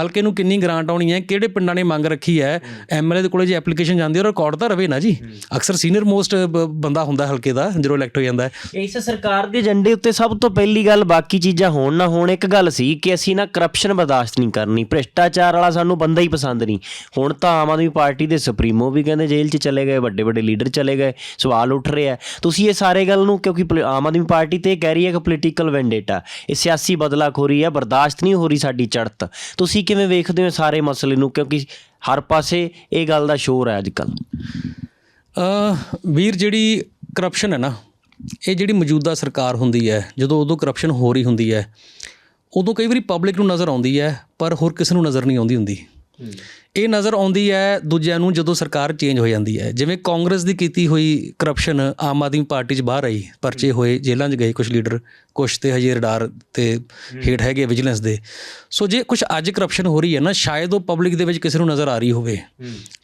ਹਲਕੇ ਨੂੰ ਕਿੰਨੀ ਗ੍ਰਾਂਟ ਆਉਣੀ ਹੈ? ਕਿਹੜੇ ਪਿੰਡਾਂ ਨੇ ਮੰਗ ਰੱਖੀ ਹੈ? ਐਮਐਲਏ ਦੇ ਕੋਲੇ ਜੇ ਐਪਲੀਕੇਸ਼ਨ ਜਾਂਦੀ ਹੈ ਉਹ ਰਿਕਾਰਡ ਤਾਂ ਰਵੇ ਨਾ ਜੀ। ਅਕਸਰ ਸੀਨੀਅਰ ਮੋਸਟ ਬੰਦਾ ਹੁੰਦਾ ਹਲਕੇ ਦਾ ਜਦੋਂ ਇਲੈਕਟ ਹੋ ਜਾਂਦਾ ਹੈ। ਇਸ ਸਰਕਾਰ ਦੇ ਏਜੰਡੇ ਉੱਤੇ ਸਭ ਤੋਂ ਪਹਿਲੀ ਗੱਲ ਬਾਕੀ ਚੀਜ਼ਾਂ ਹੋਣ ਨਾ ਹੋਣ ਇੱਕ ਗੱਲ ਸੀ ਕਿ ਅਸੀਂ ਨਾ ਕਰਪਸ਼ਨ ਬਰਦਾਸ਼ਤ ਨਹੀਂ ਕਰਨੀ। ਭ੍ਰਿਸ਼ਟਾਚਾਰ ਵਾਲਾ ਸਾਨੂੰ ਬੰਦਾ ਹੀ ਪਸੰਦ ਨਹੀਂ। ਹੁਣ ਤਾਂ ਆਮ ਆਦਮੀ ਪਾਰਟੀ ਦੇ ਸੁਪਰੀਮੋ ਵੀ ਕਹਿੰਦੇ ਜੇਲ੍ਹ 'ਚ ਚਲੇ ਗਏ, ਵੱਡੇ ਵੱਡੇ ਲੀਡਰ ਚਲੇ ਗਏ, ਸਵਾਲ ਉੱਠ ਰਹੇ ਆ ਤੁਸੀਂ ਇਹ ਸਾਰੇ ਗੱਲ ਨੂੰ ਕਿਉਂਕਿ ਪੋਲੀ- ਆਮ ਆਦਮੀ ਪਾਰਟੀ ਤੇ ਇਹ ਕਹਿ ਰਹੀ ਹੈ ਕਿ ਪੋਲੀਟੀਕਲ ਵੈਂਡੇਟਾ ਇਹ ਸਿਆਸੀ ਬਦਲਾਖੋਰੀ ਹੈ ਬਰਦਾਸ਼ਤ ਨਹੀਂ ਹੋ ਰਹੀ ਸਾਡੀ ਚੜ੍ਹਤ। ਤੁਸੀਂ ਕਿਵੇਂ ਵੇਖਦੇ ਹੋ ਸਾਰੇ ਮਸਲੇ ਨੂੰ? ਕਿਉਂਕਿ ਹਰ ਪਾਸੇ ਇਹ ਗੱਲ ਦਾ ਸ਼ੋਰ ਹੈ ਅੱਜ ਕੱਲ੍ਹ ਅ, ਵੀਰ, ਜਿਹੜੀ ਕਰਪਸ਼ਨ ਹੈ ਨਾ, ਇਹ ਜਿਹੜੀ ਮੌਜੂਦਾ ਸਰਕਾਰ ਹੁੰਦੀ ਹੈ, ਜਦੋਂ ਉਦੋਂ ਕਰਪਸ਼ਨ ਹੋ ਰਹੀ ਹੁੰਦੀ ਹੈ, ਉਦੋਂ ਕਈ ਵਾਰੀ ਪਬਲਿਕ ਨੂੰ ਨਜ਼ਰ ਆਉਂਦੀ ਹੈ, ਪਰ ਹੋਰ ਕਿਸੇ ਨੂੰ ਨਜ਼ਰ ਨਹੀਂ ਆਉਂਦੀ ਹੁੰਦੀ। ਇਹ ਨਜ਼ਰ ਆਉਂਦੀ ਹੈ ਦੂਜਿਆਂ ਨੂੰ ਜਦੋਂ ਸਰਕਾਰ ਚੇਂਜ ਹੋ ਜਾਂਦੀ ਹੈ। ਜਿਵੇਂ ਕਾਂਗਰਸ ਦੀ ਕੀਤੀ ਹੋਈ ਕਰਪਸ਼ਨ ਆਮ ਆਦਮੀ ਪਾਰਟੀ 'ਚ ਬਾਹਰ ਆਈ ਪਰਚੇ ਹੋਏ ਜੇਲ੍ਹਾਂ 'ਚ ਗਏ ਕੁਝ ਲੀਡਰ ਕੁਝ ਤੇ ਹਜੇ ਰਡਾਰ ਤੇ ਹੇਠ ਹੈਗੇ ਵਿਜੀਲੈਂਸ ਦੇ। ਸੋ ਜੇ ਕੁਝ ਅੱਜ ਕਰਪਸ਼ਨ ਹੋ ਰਹੀ ਹੈ ਨਾ ਸ਼ਾਇਦ ਉਹ ਪਬਲਿਕ ਦੇ ਵਿੱਚ ਕਿਸੇ ਨੂੰ ਨਜ਼ਰ ਆ ਰਹੀ ਹੋਵੇ।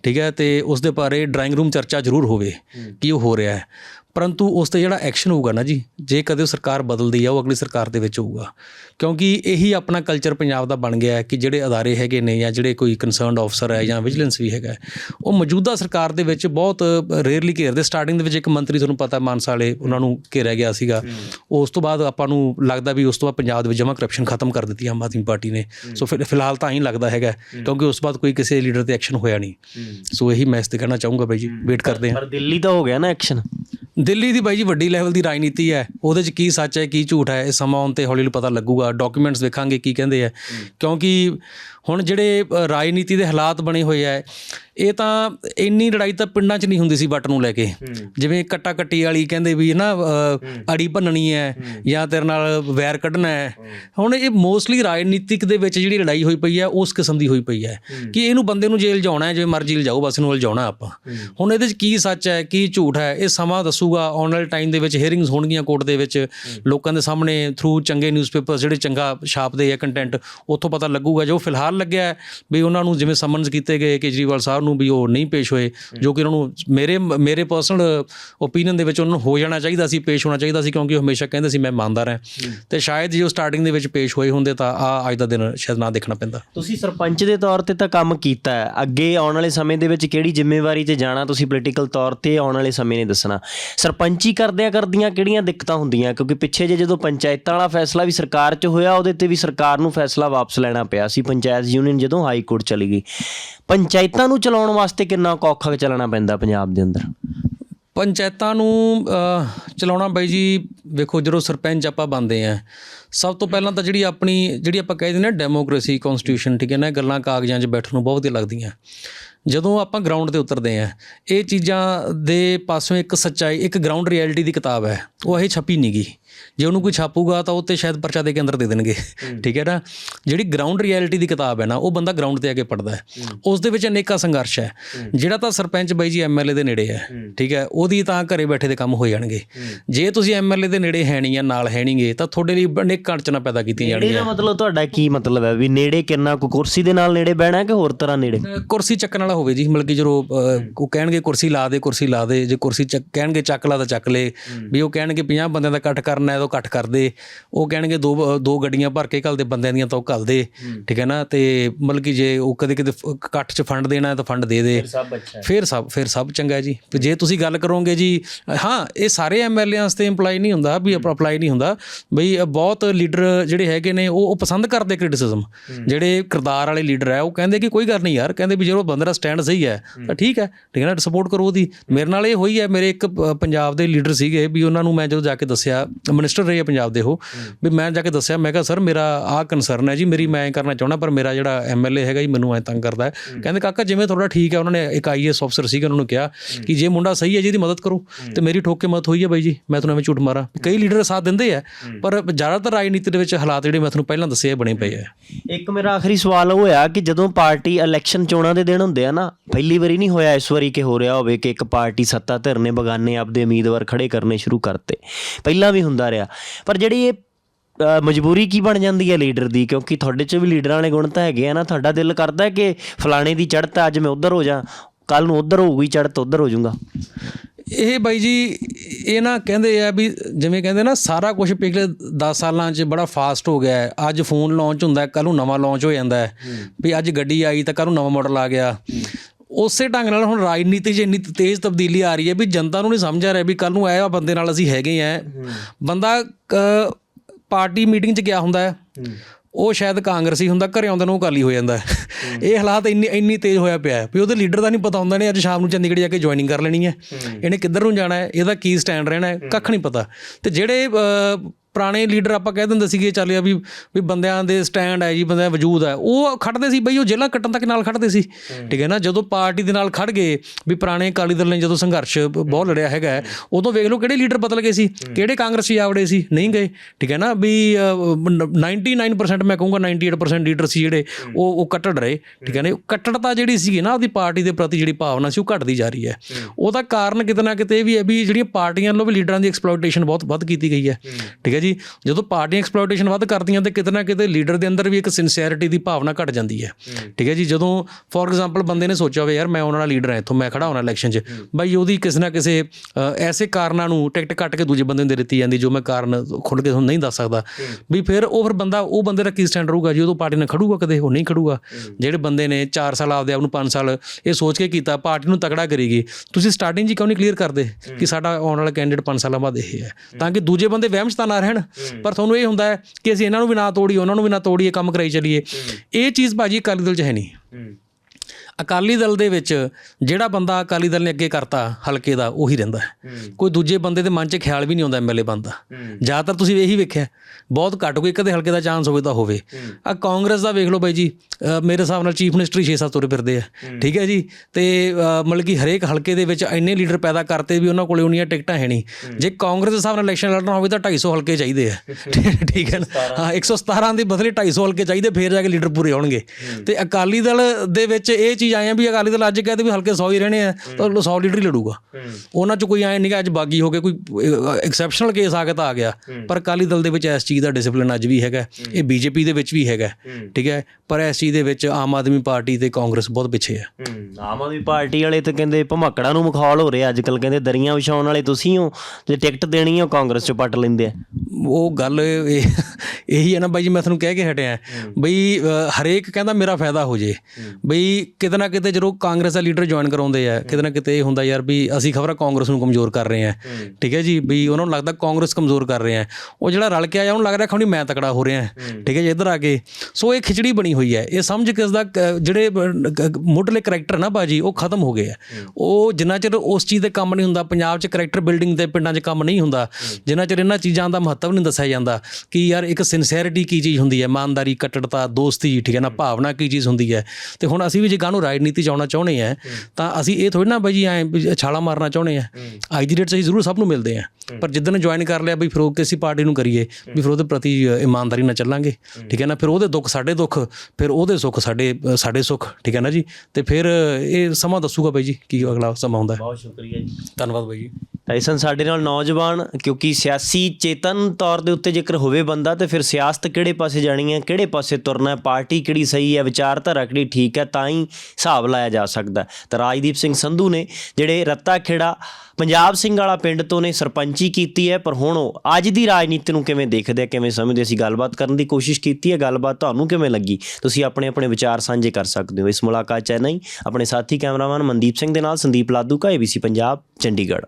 ਠੀਕ ਹੈ ਤੇ ਉਸ ਦੇ ਬਾਰੇ ਡਰਾਇੰਗ ਰੂਮ ਚਰਚਾ ਜ਼ਰੂਰ ਹੋਵੇ ਕਿ ਉਹ ਹੋ ਰਿਹਾ ਹੈ। ਪਰੰਤੂ ਉਸ ਤੇ ਜਿਹੜਾ ਐਕਸ਼ਨ ਹੋਊਗਾ ਨਾ ਜੀ, ਜੇ ਕਦੇ ਉਹ ਸਰਕਾਰ ਬਦਲਦੀ ਆ, ਉਹ ਅਗਲੀ ਸਰਕਾਰ ਦੇ ਵਿੱਚ ਹੋਊਗਾ। ਕਿਉਂਕਿ ਇਹੀ ਆਪਣਾ ਕਲਚਰ ਪੰਜਾਬ ਦਾ ਬਣ ਗਿਆ ਹੈ ਕਿ ਜਿਹੜੇ ਅਦਾਰੇ ਹੈਗੇ ਨੇ ਜਾਂ ਜਿਹੜੇ ਕੋਈ ਕੰਸਰਨਡ ਆਫਸਰ ਹੈ ਜਾਂ ਵਿਜੀਲੈਂਸ ਵੀ ਹੈਗਾ ਉਹ ਮੌਜੂਦਾ ਸਰਕਾਰ ਦੇ ਵਿੱਚ ਬਹੁਤ ਰੇਅਰਲੀ ਘੇਰਦੇ। ਸਟਾਰਟਿੰਗ ਦੇ ਵਿੱਚ ਇੱਕ ਮੰਤਰੀ ਤੁਹਾਨੂੰ ਪਤਾ ਮਾਨਸਾ ਵਾਲੇ, ਉਹਨਾਂ ਨੂੰ ਘੇਰਿਆ ਗਿਆ ਸੀਗਾ। ਉਸ ਤੋਂ ਬਾਅਦ ਆਪਾਂ ਨੂੰ ਲੱਗਦਾ ਵੀ ਉਸ ਤੋਂ ਬਾਅਦ ਪੰਜਾਬ ਦੇ ਵਿੱਚ ਜਮਾ ਕਰਪਸ਼ਨ ਖਤਮ ਕਰ ਦਿੱਤੀ ਆਮ ਆਦਮੀ ਪਾਰਟੀ ਨੇ। ਸੋ ਫਿਰ ਫਿਲਹਾਲ ਤਾਂ ਹੀ ਲੱਗਦਾ ਹੈਗਾ ਕਿਉਂਕਿ ਉਸ ਤੋਂ ਬਾਅਦ ਕੋਈ ਕਿਸੇ ਲੀਡਰ ਤੇ ਐਕਸ਼ਨ ਹੋਇਆ ਨਹੀਂ। ਸੋ ਇਹੀ ਮੈਂ ਇਸ ਤੇ ਕਹਿਣਾ ਚਾਹੂੰਗਾ ਬਾਈ ਜੀ ਵੇਟ ਕਰਦੇ ਹਾਂ। ਪਰ ਦਿੱਲੀ ਤਾਂ ਹੋ ਗਿਆ ਨਾ ਐਕਸ਼ਨ ਦਿੱਲੀ ਦੀ ਬਾਈ ਜੀ ਵੱਡੀ ਲੈਵਲ ਦੀ ਰਾਜਨੀਤੀ ਹੈ। ਉਹਦੇ 'ਚ ਕੀ ਸੱਚ ਹੈ ਕੀ ਝੂਠ ਹੈ ਇਹ ਸਮਾਂ ਆਉਣ ਤੇ ਹੌਲੀ ਹੌਲੀ ਪਤਾ ਲੱਗੂਗਾ। ਡਾਕੂਮੈਂਟਸ ਵੇਖਾਂਗੇ ਕੀ ਕਹਿੰਦੇ ਆ ਕਿਉਂਕਿ ਹੁਣ ਜਿਹੜੇ ਰਾਜਨੀਤੀ ਦੇ ਹਾਲਾਤ ਬਣੇ ਹੋਏ ਆ ਇਹ ਤਾਂ ਇੰਨੀ ਲੜਾਈ ਤਾਂ ਪਿੰਡਾਂ 'ਚ ਨਹੀਂ ਹੁੰਦੀ ਸੀ ਵੱਟ ਨੂੰ ਲੈ ਕੇ। ਜਿਵੇਂ ਕੱਟਾ ਕੱਟੀ ਵਾਲੀ ਕਹਿੰਦੇ ਵੀ ਨਾ ਅੜੀ ਭੰਨਣੀ ਹੈ। ਜਾਂ ਤੇਰੇ ਨਾਲ ਵੈਰ ਕੱਢਣਾ ਹੈ। ਹੁਣ ਇਹ ਮੋਸਟਲੀ ਰਾਜਨੀਤਿਕ ਦੇ ਵਿੱਚ ਜਿਹੜੀ ਲੜਾਈ ਹੋਈ ਪਈ ਹੈ ਉਸ ਕਿਸਮ ਦੀ ਹੋਈ ਪਈ ਹੈ। ਕਿ ਇਹਨੂੰ ਬੰਦੇ ਨੂੰ ਜੇਲ੍ਹ ਜਾਣਾ ਹੈ ਜਿਵੇਂ ਮਰਜ਼ੀ ਲਿਜਾਓ ਬਸ ਇਹਨੂੰ ਲਿਜਾਉਣਾ ਆਪਾਂ। ਹੁਣ ਇਹਦੇ 'ਚ ਕੀ ਸੱਚ ਹੈ ਕੀ ਝੂਠ ਹੈ ਇਹ ਸਮਾਂ ਦੱਸੂਗਾ। ਆਉਣ ਵਾਲੇ ਟਾਈਮ ਦੇ ਵਿੱਚ ਹੀਅਰਿੰਗਸ ਹੋਣਗੀਆਂ ਕੋਰਟ ਦੇ ਵਿੱਚ। ਲੋਕਾਂ ਦੇ ਸਾਹਮਣੇ ਥਰੂ ਚੰਗੇ ਨਿਊਜ਼ਪੇਪਰ ਜਿਹੜੇ ਚੰਗਾ ਛਾਪਦੇ ਆ ਕੰਟੈਂਟ ਉੱਥੋਂ ਪਤਾ ਲੱਗੂਗਾ ਜੋ ਫਿਲਹਾਲ ਲੱਗਿਆ ਹੈ ਵੀ ਉਹਨਾਂ ਨੂੰ ਜਿਵੇਂ ਸਮਨਸ ਕੀਤੇ ਗਏ ਕੇਜਰੀਵਾਲ ਸਾਹਿਬ ਨੂੰ ਵੀ ਉਹ ਨਹੀਂ ਪੇਸ਼ ਹੋਏ ਜੋ ਕਿ ਉਹਨਾਂ ਨੂੰ ਮੇਰੇ ਮੇਰੇ ਪਰਸਨਲ ਓਪੀਨੀਅਨ ਦੇ ਵਿੱਚ ਉਹਨਾਂ ਨੂੰ ਹੋ ਜਾਣਾ ਚਾਹੀਦਾ ਸੀ ਪੇਸ਼ ਹੋਣਾ ਚਾਹੀਦਾ ਸੀ ਕਿਉਂਕਿ ਉਹ ਹਮੇਸ਼ਾ ਕਹਿੰਦੇ ਸੀ ਮੈਂ ਇਮਾਨਦਾਰ ਹਾਂ। ਤੇ ਸ਼ਾਇਦ ਜੇ ਉਹ ਸਟਾਰਟਿੰਗ ਦੇ ਵਿੱਚ ਪੇਸ਼ ਹੋਏ ਹੁੰਦੇ ਤਾਂ ਆ ਅੱਜ ਦਾ ਦਿਨ ਸ਼ਾਇਦ ਨਾ ਦੇਖਣਾ ਪੈਂਦਾ। ਤੁਸੀਂ ਸਰਪੰਚ ਦੇ ਤੌਰ ਤੇ ਤਾਂ ਕੰਮ ਕੀਤਾ ਹੈ। ਅੱਗੇ ਆਉਣ ਵਾਲੇ ਸਮੇਂ ਦੇ ਵਿੱਚ ਕਿਹੜੀ ਜ਼ਿੰਮੇਵਾਰੀ ਤੇ ਜਾਣਾ ਤੁਸੀਂ ਪੋਲੀਟੀਕਲ ਤੌਰ ਤੇ ਆਉਣ ਵਾਲੇ ਸਮੇਂ ਨੇ ਦੱਸਣਾ। ਸਰਪੰਚੀ ਕਰਦਿਆਂ ਕਰਦੀਆਂ ਕਿਹੜੀਆਂ ਦਿੱਕਤਾਂ ਹੁੰਦੀਆਂ? ਕਿਉਂਕਿ ਪਿੱਛੇ ਜੇ ਜਦੋਂ ਪੰਚਾਇਤਾਂ ਵਾਲਾ ਫੈਸਲਾ ਵੀ ਸਰਕਾਰ 'ਚ ਹੋਇਆ ਉਹਦੇ ਤੇ ਵੀ ਸਰਕਾਰ ਨੂੰ ਫੈਸਲਾ ਵਾਪਸ ਲੈਣਾ ਪਿਆ ਸੀ ਪੰਚਾਇਤ ਯੂਨੀਅਨ ਜਦੋਂ ਹਾਈ ਕੋਰਟ ਚਲੀ ਗਈ, ਪੰਚਾਇਤਾਂ ਨੂੰ ਚਲਾਉਣ ਵਾਸਤੇ ਕਿੰਨਾ ਔਖਾ ਚੱਲਣਾ ਪੈਂਦਾ ਪੰਜਾਬ ਦੇ ਅੰਦਰ? ਪੰਚਾਇਤਾਂ ਨੂੰ ਚਲਾਉਣਾ ਬਾਈ ਜੀ, ਵੇਖੋ ਜਦੋਂ ਸਰਪੰਚ ਆਪਾਂ ਬਣਦੇ ਆ ਸਭ ਤੋਂ ਪਹਿਲਾਂ ਤਾਂ ਜਿਹੜੀ ਆਪਣੀ, ਜਿਹੜੀ ਆਪਾਂ ਕਹਿੰਦੇ ਨੇ ਡੈਮੋਕ੍ਰੇਸੀ ਕਨਸਟੀਟਿਊਸ਼ਨ ਠੀਕ ਹੈ ਨਾ ਗੱਲਾਂ ਕਾਗਜ਼ਾਂ 'ਚ ਬੈਠਣ ਨੂੰ ਬਹੁਤ ਹੀ ਲੱਗਦੀਆਂ। ਜਦੋਂ ਆਪਾਂ ਗਰਾਊਂਡ ਤੇ ਉਤਰਦੇ ਆ ਇਹ ਚੀਜ਼ਾਂ ਦੇ ਪਾਸੋਂ ਇੱਕ ਸੱਚਾਈ ਇੱਕ ਗਰਾਊਂਡ ਰਿਐਲਿਟੀ ਦੀ ਕਿਤਾਬ ਹੈ। ਉਹ ਇਹ ਛਪੀ ਨਹੀਂ ਗਈ। ਜੇ ਉਹਨੂੰ ਕੋਈ ਛਾਪੂਗਾ ਤਾਂ ਉਹ ਤੇ ਸ਼ਾਇਦ ਪਰਚਾ ਦੇ ਕੇ ਅੰਦਰ ਦੇ ਦੇਣਗੇ। ਠੀਕ ਹੈ ਨਾ? ਜਿਹੜੀ ਗਰਾਊਂਡ ਰਿਐਲਿਟੀ ਦੀ ਕਿਤਾਬ ਹੈ ਨਾ ਉਹ ਬੰਦਾ ਗਰਾਊਂਡ ਤੇ ਆ ਕੇ ਪੜਦਾ ਹੈ। ਉਸ ਦੇ ਵਿੱਚ ਅਨੇਕਾਂ ਸੰਘਰਸ਼ ਹੈ। ਜਿਹੜਾ ਤਾਂ ਸਰਪੰਚ ਬਾਈ ਜੀ ਐਮਐਲਏ ਦੇ ਨੇੜੇ ਹੈ। ਠੀਕ ਹੈ? ਉਹਦੀ ਤਾਂ ਘਰੇ ਬੈਠੇ ਦੇ ਕੰਮ ਹੋ ਜਾਣਗੇ। ਜੇ ਤੁਸੀਂ ਐਮਐਲਏ ਦੇ ਨੇੜੇ ਹੈ ਨਹੀਂ ਜਾਂ ਨਾਲ ਹੈ ਨਹੀਂਗੇ ਤਾਂ ਤੁਹਾਡੇ ਲਈ ਅਨੇਕਾਂ ਅੜਚਨਾਂ ਪੈਦਾ ਕੀਤੀਆਂ ਜਾਣਗੀਆਂ। ਦਾ ਮਤਲਬ ਤੁਹਾਡਾ ਕੀ ਮਤਲਬ ਹੈ? ਵੀ ਨੇੜੇ ਕਿੰਨਾ ਕੋ ਕੁਰਸੀ ਦੇ ਨਾਲ ਨੇੜੇ ਬਹਿਣਾ ਕਿ ਹੋਰ ਤਰ੍ਹਾਂ ਨੇੜੇ? ਕੁਰਸੀ ਚੱਕਣ ਵਾਲਾ ਹੋਵੇ ਜੀ ਮਤਲਬ ਕਿ ਜਦੋਂ ਉਹ ਕਹਿਣਗੇ ਕੁਰਸੀ ਲਾ ਦੇ ਕੁਰਸੀ ਲਾ ਦੇ ਜੇ ਕੁਰਸੀ ਚੱਕ ਕਹਿਣਗੇ ਚੱਕ ਲਾ ਤਾਂ ਚੱਕ ਲੈ ਵੀ ਉਹ ਕਹਿਣਗੇ 50 ਬੰਦਿਆਂ ਦਾ ਇਕੱਠ ਕਰਨਾ ਹੈ ਤਾਂ ਇਕੱਠ ਕਰ ਦੇ ਉਹ ਕਹਿਣਗੇ ਦੋ ਦੋ ਗੱਡੀਆਂ ਭਰ ਕੇ ਘੱਲ ਦੇ ਬੰਦਿਆਂ ਦੀਆਂ ਤਾਂ ਉਹ ਘੱਲ ਦੇ ਠੀਕ ਹੈ ਨਾ? ਤੇ ਮਤਲਬ ਕਿ ਜੇ ਉਹ ਕਦੇ ਕਿਤੇ ਇਕੱਠ 'ਚ ਫੰਡ ਦੇਣਾ ਹੈ ਤਾਂ ਫੰਡ ਦੇ ਦੇ। ਸਭ ਅੱਛਾ ਫਿਰ ਸਭ ਫਿਰ ਸਭ ਚੰਗਾ ਹੈ ਜੀ ਜੇ ਤੁਸੀਂ ਗੱਲ ਕਰੋਗੇ ਜੀ ਹਾਂ ਇਹ ਸਾਰੇ ਐਮਐਲਏਆਂ ਤੇ ਇੰਪਲਾਈ ਨਹੀਂ ਹੁੰਦਾ ਵੀ ਅਪਲਾਈ ਨਹੀਂ ਹੁੰਦਾ ਬਈ ਬਹੁਤ ਲੀਡਰ ਜਿਹੜੇ ਹੈਗੇ ਨੇ ਉਹ ਉਹ ਪਸੰਦ ਕਰਦੇ ਕ੍ਰਿਟਿਸਿਜ਼ਮ ਜਿਹੜੇ ਕਿਰਦਾਰ ਵਾਲੇ ਲੀਡਰ ਹੈ ਉਹ ਕਹਿੰਦੇ ਕਿ ਕੋਈ ਗੱਲ ਨਹੀਂ ਯਾਰ ਕਹਿੰਦੇ ਵੀ ਜਦੋਂ ਬੰਦੇ ਦਾ ਸਟੈਂਡ ਸਹੀ ਹੈ ਤਾਂ ਠੀਕ ਹੈ ਠੀਕ ਹੈ ਨਾ ਸਪੋਰਟ ਕਰੋ ਉਹਦੀ। ਮੇਰੇ ਨਾਲ ਇਹ ਹੋਈ ਹੈ ਮੇਰੇ ਇੱਕ ਪੰਜਾਬ ਦੇ ਲੀਡਰ ਸੀਗੇ ਵੀ ਉਹਨਾਂ ਨੂੰ ਮੈਂ ਜਦੋਂ ਜਾ ਕੇ ਦੱਸਿਆ ਮਿਨਿਸਟਰ ਰਹੇ ਆ ਪੰਜਾਬ ਦੇ ਉਹ ਵੀ ਮੈਂ ਜਾ ਕੇ ਦੱਸਿਆ ਮੈਂ ਕਿਹਾ ਸਰ ਮੇਰਾ ਆਹ ਕਨਸਰਨ ਹੈ ਜੀ ਮੇਰੀ ਮੈਂ ਕਰਨਾ ਚਾਹੁੰਦਾ ਪਰ ਮੇਰਾ ਜਿਹੜਾ ਐਮਐਲਏ ਹੈਗਾ ਜੀ ਮੈਨੂੰ ਐ ਤੰਗ ਕਰਦਾ ਹੈ। ਕਹਿੰਦੇ ਕਾਕਾ ਜਿਵੇਂ ਤੁਹਾਡਾ ਠੀਕ ਹੈ ਉਹਨਾਂ ਨੇ ਇੱਕ ਆਈਐਸ ਅਫਸਰ ਸੀਗਾ ਉਹਨਾਂ ਨੂੰ ਕਿਹਾ ਕਿ ਜੇ ਮੁੰਡਾ ਸਹੀ ਹੈ ਜੀ ਇਹਦੀ ਮਦਦ ਕਰੋ। ਤੇ ਮੇਰੀ ਠੋਕ ਕੇ ਮਦਦ ਹੋਈ ਹੈ ਬਾਈ ਜੀ ਮੈਂ ਤੁਹਾਨੂੰ ਐਵੇਂ ਝੂਠ ਮਾਰਾਂ। ਕਈ ਲੀਡਰ ਸਾਥ ਦਿੰਦੇ ਆ ਪਰ ਜ਼ਿਆਦਾਤਰ ਰਾਜਨੀਤੀ ਦੇ ਵਿੱਚ ਹਾਲਾਤ ਜਿਹੜੇ ਮੈਂ ਤੁਹਾਨੂੰ ਪਹਿਲਾਂ ਦੱਸੇ ਬਣੇ ਪਏ ਆ। ਇੱਕ ਮੇਰਾ ਆਖਰੀ ਸਵਾਲ ਉਹ ਹੋਇਆ ਕਿ ਜਦੋਂ ਪਾਰਟੀ ਇਲੈਕਸ਼ਨ ਚੋਣਾਂ ਦੇ ਦਿਨ ਹੁੰਦੇ ਆ ਨਾ, ਪਹਿਲੀ ਵਾਰੀ ਨਹੀਂ ਹੋਇਆ ਇਸ ਵਾਰੀ ਕਿ ਹੋ ਰਿਹਾ ਹੋਵੇ ਕਿ ਇੱਕ ਪਾਰਟੀ ਸੱਤਾ ਧਿਰ ਨੇ ਬਗਾਨੇ ਆਪਦੇ ਉਮੀਦਵਾਰ ਖੜੇ ਕਰਨੇ ਸ਼ੁਰੂ ਕਰਤੇ। ਪਹਿਲਾਂ ਵੀ ਹੁੰਦਾ ਰਿਹਾ। ਪਰ ਜਿਹੜੀ ਇਹ ਮਜਬੂਰੀ ਕੀ ਬਣ ਜਾਂਦੀ ਹੈ ਲੀਡਰ ਦੀ? ਕਿਉਂਕਿ ਤੁਹਾਡੇ 'ਚ ਵੀ ਲੀਡਰਾਂ ਵਾਲੇ ਗੁਣ ਤਾਂ ਹੈਗੇ ਆ ਨਾ। ਤੁਹਾਡਾ ਦਿਲ ਕਰਦਾ ਕਿ ਫਲਾਣੇ ਦੀ ਚੜ੍ਹਤ ਅੱਜ ਮੈਂ ਉਧਰ ਹੋ ਜਾ। ਕੱਲ ਨੂੰ ਉਧਰ ਹੋਊਗੀ, ਚੜ੍ਹਤ ਉਧਰ ਹੋ ਜਾਊਗਾ। ਇਹ ਬਾਈ ਜੀ ਇਹ ਨਾ ਕਹਿੰਦੇ ਆ ਵੀ ਜਿਵੇਂ ਕਹਿੰਦੇ ਨਾ ਸਾਰਾ ਕੁਝ ਪਿਛਲੇ 10 ਸਾਲਾਂ 'ਚ ਬੜਾ ਫਾਸਟ ਹੋ ਗਿਆ ਹੈ। ਅੱਜ ਫੋਨ ਲਾਂਚ ਹੁੰਦਾ ਕੱਲ ਨੂੰ ਨਵਾਂ ਲਾਂਚ ਹੋ ਜਾਂਦਾ ਹੈ। ਵੀ ਅੱਜ ਗੱਡੀ ਆਈ ਤਾਂ ਕੱਲ ਨੂੰ ਨਵਾਂ ਮਾਡਲ ਆ ਗਿਆ। ਉਸੇ ਢੰਗ ਨਾਲ ਹੁਣ ਰਾਜਨੀਤੀ 'ਚ ਇੰਨੀ ਤੇਜ਼ ਤਬਦੀਲੀ ਆ ਰਹੀ ਹੈ ਵੀ ਜਨਤਾ ਨੂੰ ਨਹੀਂ ਸਮਝ ਆ ਰਿਹਾ ਵੀ ਕੱਲ ਨੂੰ ਆਇਆ ਬੰਦੇ ਨਾਲ ਅਸੀਂ ਹੈਗੇ ਆ ਬੰਦਾ ਪਾਰਟੀ ਮੀਟਿੰਗ 'ਚ ਗਿਆ ਹੁੰਦਾ ਹੈ। ਉਹ ਸ਼ਾਇਦ ਕਾਂਗਰਸੀ ਹੁੰਦਾ ਘਰੇ ਆਉਂਦੇ ਨੂੰ ਉਹ ਕਾਲੀ ਹੋ ਜਾਂਦਾ। ਇਹ ਹਾਲਾਤ ਇੰਨੀ ਇੰਨੀ ਤੇਜ਼ ਹੋਇਆ ਪਿਆ ਹੈ ਵੀ ਉਹਦੇ ਲੀਡਰ ਦਾ ਨਹੀਂ ਪਤਾ ਹੁੰਦਾ ਨੇ ਅੱਜ ਸ਼ਾਮ ਨੂੰ ਚੰਡੀਗੜ੍ਹ ਜਾ ਕੇ ਜੁਆਇਨਿੰਗ ਕਰ ਲੈਣੀ ਹੈ। ਇਹਨੇ ਕਿੱਧਰ ਨੂੰ ਜਾਣਾ ਹੈ? ਇਹਦਾ ਕੀ ਸਟੈਂਡ ਰਹਿਣਾ ਹੈ? ਕੱਖ ਨਹੀਂ ਪਤਾ। ਤੇ ਜਿਹੜੇ ਪੁਰਾਣੇ ਲੀਡਰ ਆਪਾਂ ਕਹਿ ਦਿੰਦੇ ਸੀਗੇ ਚੱਲ ਆ ਵੀ ਵੀ ਬੰਦਿਆਂ ਦੇ ਸਟੈਂਡ ਹੈ ਜੀ ਬੰਦਿਆਂ ਦਾ ਵਜੂਦ ਹੈ। ਉਹ ਖੜਦੇ ਸੀ ਬਈ ਉਹ ਜੇਲ੍ਹਾਂ ਕੱਟਣ ਤੱਕ ਨਾਲ ਖੜਦੇ ਸੀ। ਠੀਕ ਹੈ ਨਾ ਜਦੋਂ ਪਾਰਟੀ ਦੇ ਨਾਲ ਖੜ ਗਏ ਵੀ ਪੁਰਾਣੇ ਅਕਾਲੀ ਦਲ ਨੇ ਜਦੋਂ ਸੰਘਰਸ਼ ਬਹੁਤ ਲੜਿਆ ਹੈਗਾ ਉਦੋਂ ਵੇਖ ਲਓ ਕਿਹੜੇ ਲੀਡਰ ਬਦਲ ਗਏ ਸੀ ਕਿਹੜੇ ਕਾਂਗਰਸੀ ਆਵੜੇ ਸੀ ਨਹੀਂ ਗਏ। ਠੀਕ ਹੈ ਨਾ ਵੀ ਅ, ਨ- 99% ਮੈਂ ਕਹੂੰਗਾ 98% ਲੀਡਰ ਸੀ ਜਿਹੜੇ ਉਹ ਉਹ ਕੱਟੜ ਰਹੇ। ਠੀਕ ਹੈ ਨਾ ਕੱਟੜਤਾ ਜਿਹੜੀ ਸੀਗੀ ਨਾ ਉਹਦੀ ਪਾਰਟੀ ਦੇ ਪ੍ਰਤੀ ਜਿਹੜੀ ਭਾਵਨਾ ਸੀ ਉਹ ਘਟਦੀ ਜਾ ਰਹੀ ਹੈ। ਉਹਦਾ ਕਾਰਨ ਕਿਤੇ ਨਾ ਕਿਤੇ ਇਹ ਵੀ ਹੈ ਵੀ ਜਿਹੜੀਆਂ ਪਾਰਟੀਆਂ ਵੱਲੋਂ ਵੀ ਲੀਡਰਾਂ ਦੀ ਐਕਸਪਲੋਇਟੇਸ਼ਨ ਬਹੁਤ ਵੱਧ ਕੀਤੀ ਗਈ ਹੈ। ਠੀਕ ਹੈ ਜੀ ਜਦੋਂ ਪਾਰਟੀਆਂ ਐਕਸਪਲੋਇਟੇਸ਼ਨ ਵੱਧ ਕਰਦੀਆਂ ਤੇ ਕਿਤੇ ਨਾ ਕਿਤੇ ਲੀਡਰ ਦੇ ਅੰਦਰ ਵੀ ਇੱਕ ਸਿੰਸੀਅਰਿਟੀ ਦੀ ਭਾਵਨਾ ਘਟ ਜਾਂਦੀ ਹੈ। ਠੀਕ ਹੈ ਜੀ ਜਦੋਂ ਫੋਰ ਐਗਜ਼ਾਮਪਲ ਬੰਦੇ ਨੇ ਸੋਚਿਆ ਹੋਵੇ ਯਾਰ ਮੈਂ ਉਹਨਾਂ ਦਾ ਲੀਡਰ ਹਾਂ ਇੱਥੋਂ ਮੈਂ ਖੜਾ ਹੋਣਾ ਇਲੈਕਸ਼ਨ 'ਚ ਬਾਈ ਉਹਦੀ ਕਿਸੇ ਨਾ ਕਿਸੇ ਐਸੇ ਕਾਰਨਾਂ ਨੂੰ ਟਿਕਟ ਕੱਟ ਕੇ ਦੂਜੇ ਬੰਦੇ ਨੂੰ ਦੇ ਦਿੱਤੀ ਜਾਂਦੀ ਜੋ ਮੈਂ ਕਾਰਨ ਖੁੱਲ ਕੇ ਤੁਹਾਨੂੰ ਨਹੀਂ ਦੱਸ ਸਕਦਾ। ਵੀ ਫਿਰ ਉਹ ਫਿਰ ਬੰਦਾ ਉਹ ਬੰਦੇ ਦਾ ਕੀ ਸਟੈਂਡ ਰਹੂਗਾ ਜੀ? ਉਦੋਂ ਪਾਰਟੀ ਨਾਲ ਖੜੂਗਾ ਕਦੇ ਉਹ ਨਹੀਂ ਖੜੂਗਾ। ਜਿਹੜੇ ਬੰਦੇ ਨੇ 4 ਸਾਲ ਆਪਦੇ ਆਪ ਨੂੰ 5 ਸਾਲ ਇਹ ਸੋਚ ਕੇ ਕੀਤਾ ਪਾਰਟੀ ਨੂੰ ਤਕੜਾ ਕਰੇਗੀ। ਤੁਸੀਂ ਸਟਾਰਟਿੰਗ ਹੀ ਕਿਉਂ ਨਹੀਂ ਕਲੀਅਰ ਕਰਦੇ ਕਿ ਸਾਡਾ ਆਉਣ ਵਾਲਾ ਕੈਂਡੀਡੇਟ 5 ਸਾਲਾਂ ਬਾਅਦ ਇਹ ਹੈ? ਤਾਂ ਕਿ ਦੂਜੇ ਬੰਦੇ ਵਹਿਮ 'ਚ ਤਾਂ ਨਾ ਰਹਿਣ ਪਰ ਤੁਹਾਨੂੰ ਇਹ ਹੁੰਦਾ ਹੈ ਕਿ ਅਸੀਂ ਇਹਨਾਂ ਨੂੰ ਵੀ ਨਾ ਤੋੜੀਏ ਉਹਨਾਂ ਨੂੰ ਵੀ ਨਾ ਤੋੜੀਏ ਕੰਮ ਕਰਾਈ ਚੱਲੀਏ। ਇਹ ਚੀਜ਼ ਭਾਜੀ ਅਕਾਲੀ ਦਲ 'ਚ ਹੈ ਨਹੀਂ। ਅਕਾਲੀ ਦਲ ਦੇ ਵਿੱਚ ਜਿਹੜਾ ਬੰਦਾ ਅਕਾਲੀ ਦਲ ਨੇ ਅੱਗੇ ਕਰਤਾ ਹਲਕੇ ਦਾ ਉਹੀ ਰਹਿੰਦਾ ਕੋਈ ਦੂਜੇ ਬੰਦੇ ਦੇ ਮਨ 'ਚ ਖਿਆਲ ਵੀ ਨਹੀਂ ਆਉਂਦਾ ਐਮਐਲਏ ਬਣਦਾ ਜ਼ਿਆਦਾਤਰ ਤੁਸੀਂ ਇਹੀ ਵੇਖਿਆ ਬਹੁਤ ਘੱਟ ਕੋਈ ਕਦੇ ਹਲਕੇ ਦਾ ਚਾਂਸ ਹੋਵੇ ਤਾਂ ਹੋਵੇ। ਆ ਕਾਂਗਰਸ ਦਾ ਵੇਖ ਲਓ ਬਾਈ ਜੀ ਮੇਰੇ ਹਿਸਾਬ ਨਾਲ ਚੀਫ ਮਿਨਿਸਟਰ ਹੀ 6-7 ਤੁਰੇ ਫਿਰਦੇ ਆ। ਠੀਕ ਹੈ ਜੀ? ਤੇ ਮਤਲਬ ਕਿ ਹਰੇਕ ਹਲਕੇ ਦੇ ਵਿੱਚ ਇੰਨੇ ਲੀਡਰ ਪੈਦਾ ਕਰਤੇ ਵੀ ਉਹਨਾਂ ਕੋਲੇ ਉਨੀਆਂ ਟਿਕਟਾਂ ਹੈ ਨਹੀਂ। ਜੇ ਕਾਂਗਰਸ ਦੇ ਹਿਸਾਬ ਨਾਲ ਇਲੈਕਸ਼ਨ ਲੜਨਾ ਹੋਵੇ ਤਾਂ 250 ਹਲਕੇ ਚਾਹੀਦੇ ਆ। ਠੀਕ ਹੈ ਨਾ? ਹਾਂ 117 ਦੇ ਬਦਲੇ 250 ਹਲਕੇ ਚਾਹੀਦੇ ਫੇਰ ਜਾ ਕੇ ਲੀਡਰ ਪੂਰੇ ਹੋਣਗੇ। ਤੇ ਅਕਾਲੀ ਦਲ ਦੇ ਵਿੱਚ ਇਹ ਚੀਜ਼ ਆਇਆ ਵੀ ਅਕਾਲੀ ਦਲ ਅੱਜ ਕਹਿੰਦੇ ਵੀ ਹਲਕੇ 100 ਹੀ ਰਹਿਣੇ ਆ ਤਾਂ 100 ਲੀਡਰ ਹੀ ਲੜੂਗਾ। ਉਹਨਾਂ 'ਚ ਕੋਈ ਐ ਨਹੀਂ ਕਿ ਅੱਜ ਬਾਗੀ ਹੋ ਕੇ ਕੋਈ ਐਕਸੈਪਸ਼ਨਲ ਕੇਸ ਆ ਕੇ ਤਾਂ ਆ ਗਿਆ। ਪਰ ਅਕਾਲੀ ਦਲ ਦੇ ਵਿੱਚ ਇਸ ਚੀਜ਼ ਦਾ ਡਿਸਪਲਿਨ ਅੱਜ ਵੀ ਹੈਗਾ। ਇਹ ਬੀਜੇਪੀ ਦੇ ਵਿੱਚ ਵੀ ਹੈਗਾ। ਠੀਕ ਹੈ? ਪਰ ਇਸ ਚੀਜ਼ ਦੇ ਵਿੱਚ ਆਮ ਆਦਮੀ ਪਾਰਟੀ ਤੇ ਕਾਂਗਰਸ ਬਹੁਤ ਪਿੱਛੇ ਹੈ। ਆਮ ਆਦਮੀ ਪਾਰਟੀ ਵਾਲੇ ਤਾਂ ਕਹਿੰਦੇ ਭਮਕੜਾ ਨੂੰ ਮਖੌਲ ਹੋ ਰਿਹਾ। ਅੱਜ ਕੱਲ ਕਹਿੰਦੇ ਦਰੀਆਂ ਵਿਛਾਉਣ ਵਾਲੇ ਤੁਸੀਂ ਹੋ। ਜੇ ਟਿਕਟ ਦੇਣੀ ਹੈ ਉਹ ਕਾਂਗਰਸ ਚ ਪੱਟ ਲੈਂਦੇ ਆ। ਉਹ ਗੱਲ ਇਹ ਹੈ ਨਾ ਬਾਈ ਜੀ ਮੈਂ ਤੁਹਾਨੂੰ ਕਹਿ ਕੇ ਹਟਿਆ। ਬਈ ਹਰੇਕ ਕਹਿੰਦਾ ਮੇਰਾ ਫਾਇਦਾ ਹੋ ਜੇ। ਬਈ ਕਿਤੇ ਨਾ ਕਿਤੇ ਜਦੋਂ ਕਾਂਗਰਸ ਦਾ ਲੀਡਰ ਜੁਆਇਨ ਕਰਾਉਂਦੇ ਆ ਕਿਤੇ ਨਾ ਕਿਤੇ ਇਹ ਹੁੰਦਾ ਯਾਰ ਵੀ ਅਸੀਂ ਖਬਰ ਕਾਂਗਰਸ ਨੂੰ ਕਮਜ਼ੋਰ ਕਰ ਰਹੇ ਆ ਠੀਕ ਹੈ ਜੀ ਵੀ ਉਹਨਾਂ ਨੂੰ ਲੱਗਦਾ ਕਾਂਗਰਸ ਕਮਜ਼ੋਰ ਕਰ ਰਹੇ ਆ ਉਹ ਜਿਹੜਾ ਰਲ ਕੇ ਆਇਆ ਉਹਨੂੰ ਲੱਗ ਰਿਹਾ ਖੌਣੀ ਮੈਂ ਤਕੜਾ ਹੋ ਰਿਹਾ ਠੀਕ ਹੈ ਜੀ ਇੱਧਰ ਆ ਕੇ। ਸੋ ਇਹ ਖਿਚੜੀ ਬਣੀ ਹੋਈ ਹੈ। ਇਹ ਸਮਝ ਕੇ ਇਸ ਦਾ ਜਿਹੜੇ ਮੁੱਢਲੇ ਕਰੈਕਟਰ ਨਾ ਬਾਜੀ ਉਹ ਖਤਮ ਹੋ ਗਏ ਆ। ਉਹ ਜਿੰਨਾ ਚਿਰ ਉਸ ਚੀਜ਼ ਤੇ ਕੰਮ ਨਹੀਂ ਹੁੰਦਾ ਪੰਜਾਬ 'ਚ ਕਰੈਕਟਰ ਬਿਲਡਿੰਗ ਤੇ ਪਿੰਡਾਂ 'ਚ ਕੰਮ ਨਹੀਂ ਹੁੰਦਾ ਜਿੰਨਾ ਚਿਰ ਇਹਨਾਂ ਚੀਜ਼ਾਂ ਦਾ ਮਹੱਤਵ ਨਹੀਂ ਦੱਸਿਆ ਜਾਂਦਾ ਕਿ ਯਾਰ ਇੱਕ ਸਿੰਸੀਅਰਿਟੀ ਕੀ ਚੀਜ਼ ਹੁੰਦੀ ਹੈ? ਇਮਾਨਦਾਰੀ ਕੱਟੜਤਾ ਦੋਸਤੀ ਠੀਕ ਹੈ ਨਾ ਭਾਵਨਾ ਕੀ ਚੀਜ਼ ਹੁੰਦੀ ਹੈ? ਤੇ ਹੁਣ ਅਸੀਂ ਵੀ ਜੇ ਗਾਂ ਨੂੰ ਰਾਜਨੀਤੀ 'ਚ ਆਉਣਾ ਚਾਹੁੰਦੇ ਆ ਤਾਂ ਅਸੀਂ ਇਹ ਥੋੜੀ ਨਾ ਬਾਈ ਐ ਛਾਲਾ ਮਾਰਨਾ ਚਾਹੁੰਦੇ ਆ। ਅੱਜ ਦੀ ਡੇਟ 'ਚ ਅਸੀਂ ਜ਼ਰੂਰ ਸਭ ਨੂੰ ਮਿਲਦੇ ਆ। ਪਰ ਜਿੱਦਣ ਜੁਆਇਨ ਕਰ ਲਿਆ ਬਈ ਫਿਰ ਉਹ ਕਿਸੇ ਪਾਰਟੀ ਨੂੰ ਕਰੀਏ ਵੀ ਫਿਰ ਉਹਦੇ ਪ੍ਰਤੀ ਇਮਾਨਦਾਰੀ ਨਾਲ ਚੱਲਾਂਗੇ। ਠੀਕ ਹੈ ਨਾ? ਫਿਰ ਉਹਦੇ ਦੁੱਖ ਸਾਡੇ ਦੁੱਖ ਫਿਰ ਉਹਦੇ ਸੁੱਖ ਸਾਡੇ ਸਾਡੇ ਸੁੱਖ। ਠੀਕ ਹੈ ਨਾ ਜੀ? ਤੇ ਫਿਰ ਇਹ ਸਮਾਂ ਦੱਸੂਗਾ ਬਾਈ ਜੀ ਕੀ ਅਗਲਾ ਸਮਾਂ ਹੁੰਦਾ। ਹੈ ਬਹੁਤ ਸ਼ੁਕਰੀਆ ਜੀ। ਧੰਨਵਾਦ ਬਾਈ ਜੀ। ਟਾਈਸਨ ਸਾਡੇ ਨਾਲ ਨੌਜਵਾਨ, ਕਿਉਂਕਿ ਸਿਆਸੀ ਚੇਤਨ ਤੌਰ ਦੇ ਉੱਤੇ ਜੇਕਰ ਹੋਵੇ ਬੰਦਾ, ਤੇ ਫਿਰ ਸਿਆਸਤ ਕਿਹੜੇ ਪਾਸੇ ਜਾਣੀ ਹੈ, ਕਿਹੜੇ ਪਾਸੇ ਤੁਰਨਾ ਹੈ, ਪਾਰਟੀ ਕਿਹੜੀ ਸਹੀ ਹੈ, ਵਿਚਾਰਧਾਰਾ ਕਿਹੜੀ ਠੀਕ ਹੈ, ਤਾਂ ਹੀ ਹਿਸਾਬ ਲਾਇਆ ਜਾ ਸਕਦਾ ਤਾਂ ਰਾਜਦੀਪ ਸਿੰਘ ਸੰਧੂ ਨੇ ਜਿਹੜੇ ਰੱਤਾ ਖੇੜਾ ਪੰਜਾਬ ਸਿੰਘ ਵਾਲਾ ਪਿੰਡ ਤੋਂ ਨੇ ਸਰਪੰਚੀ ਕੀਤੀ ਹੈ, ਪਰ ਹੁਣ ਉਹ ਅੱਜ ਦੀ ਰਾਜਨੀਤੀ ਨੂੰ ਕਿਵੇਂ ਦੇਖਦੇ ਆ, ਕਿਵੇਂ ਸਮਝਦੇ ਅਸੀਂ ਗੱਲਬਾਤ ਕਰਨ ਦੀ ਕੋਸ਼ਿਸ਼ ਕੀਤੀ ਹੈ, ਗੱਲਬਾਤ ਤੁਹਾਨੂੰ ਕਿਵੇਂ ਲੱਗੀ? ਤੁਸੀਂ ਆਪਣੇ ਆਪਣੇ ਵਿਚਾਰ ਸਾਂਝੇ ਕਰ ਸਕਦੇ ਹੋ। ਇਸ ਮੁਲਾਕਾਤ ਚ ਨਹੀਂ ਆਪਣੇ ਸਾਥੀ ਕੈਮਰਾਮੈਨ ਮਨਦੀਪ ਸਿੰਘ ਦੇ ਨਾਲ ਸੰਦੀਪ ਲਾਦੂ ਕਾ ABC ਪੰਜਾਬ, ਚੰਡੀਗੜ੍ਹ।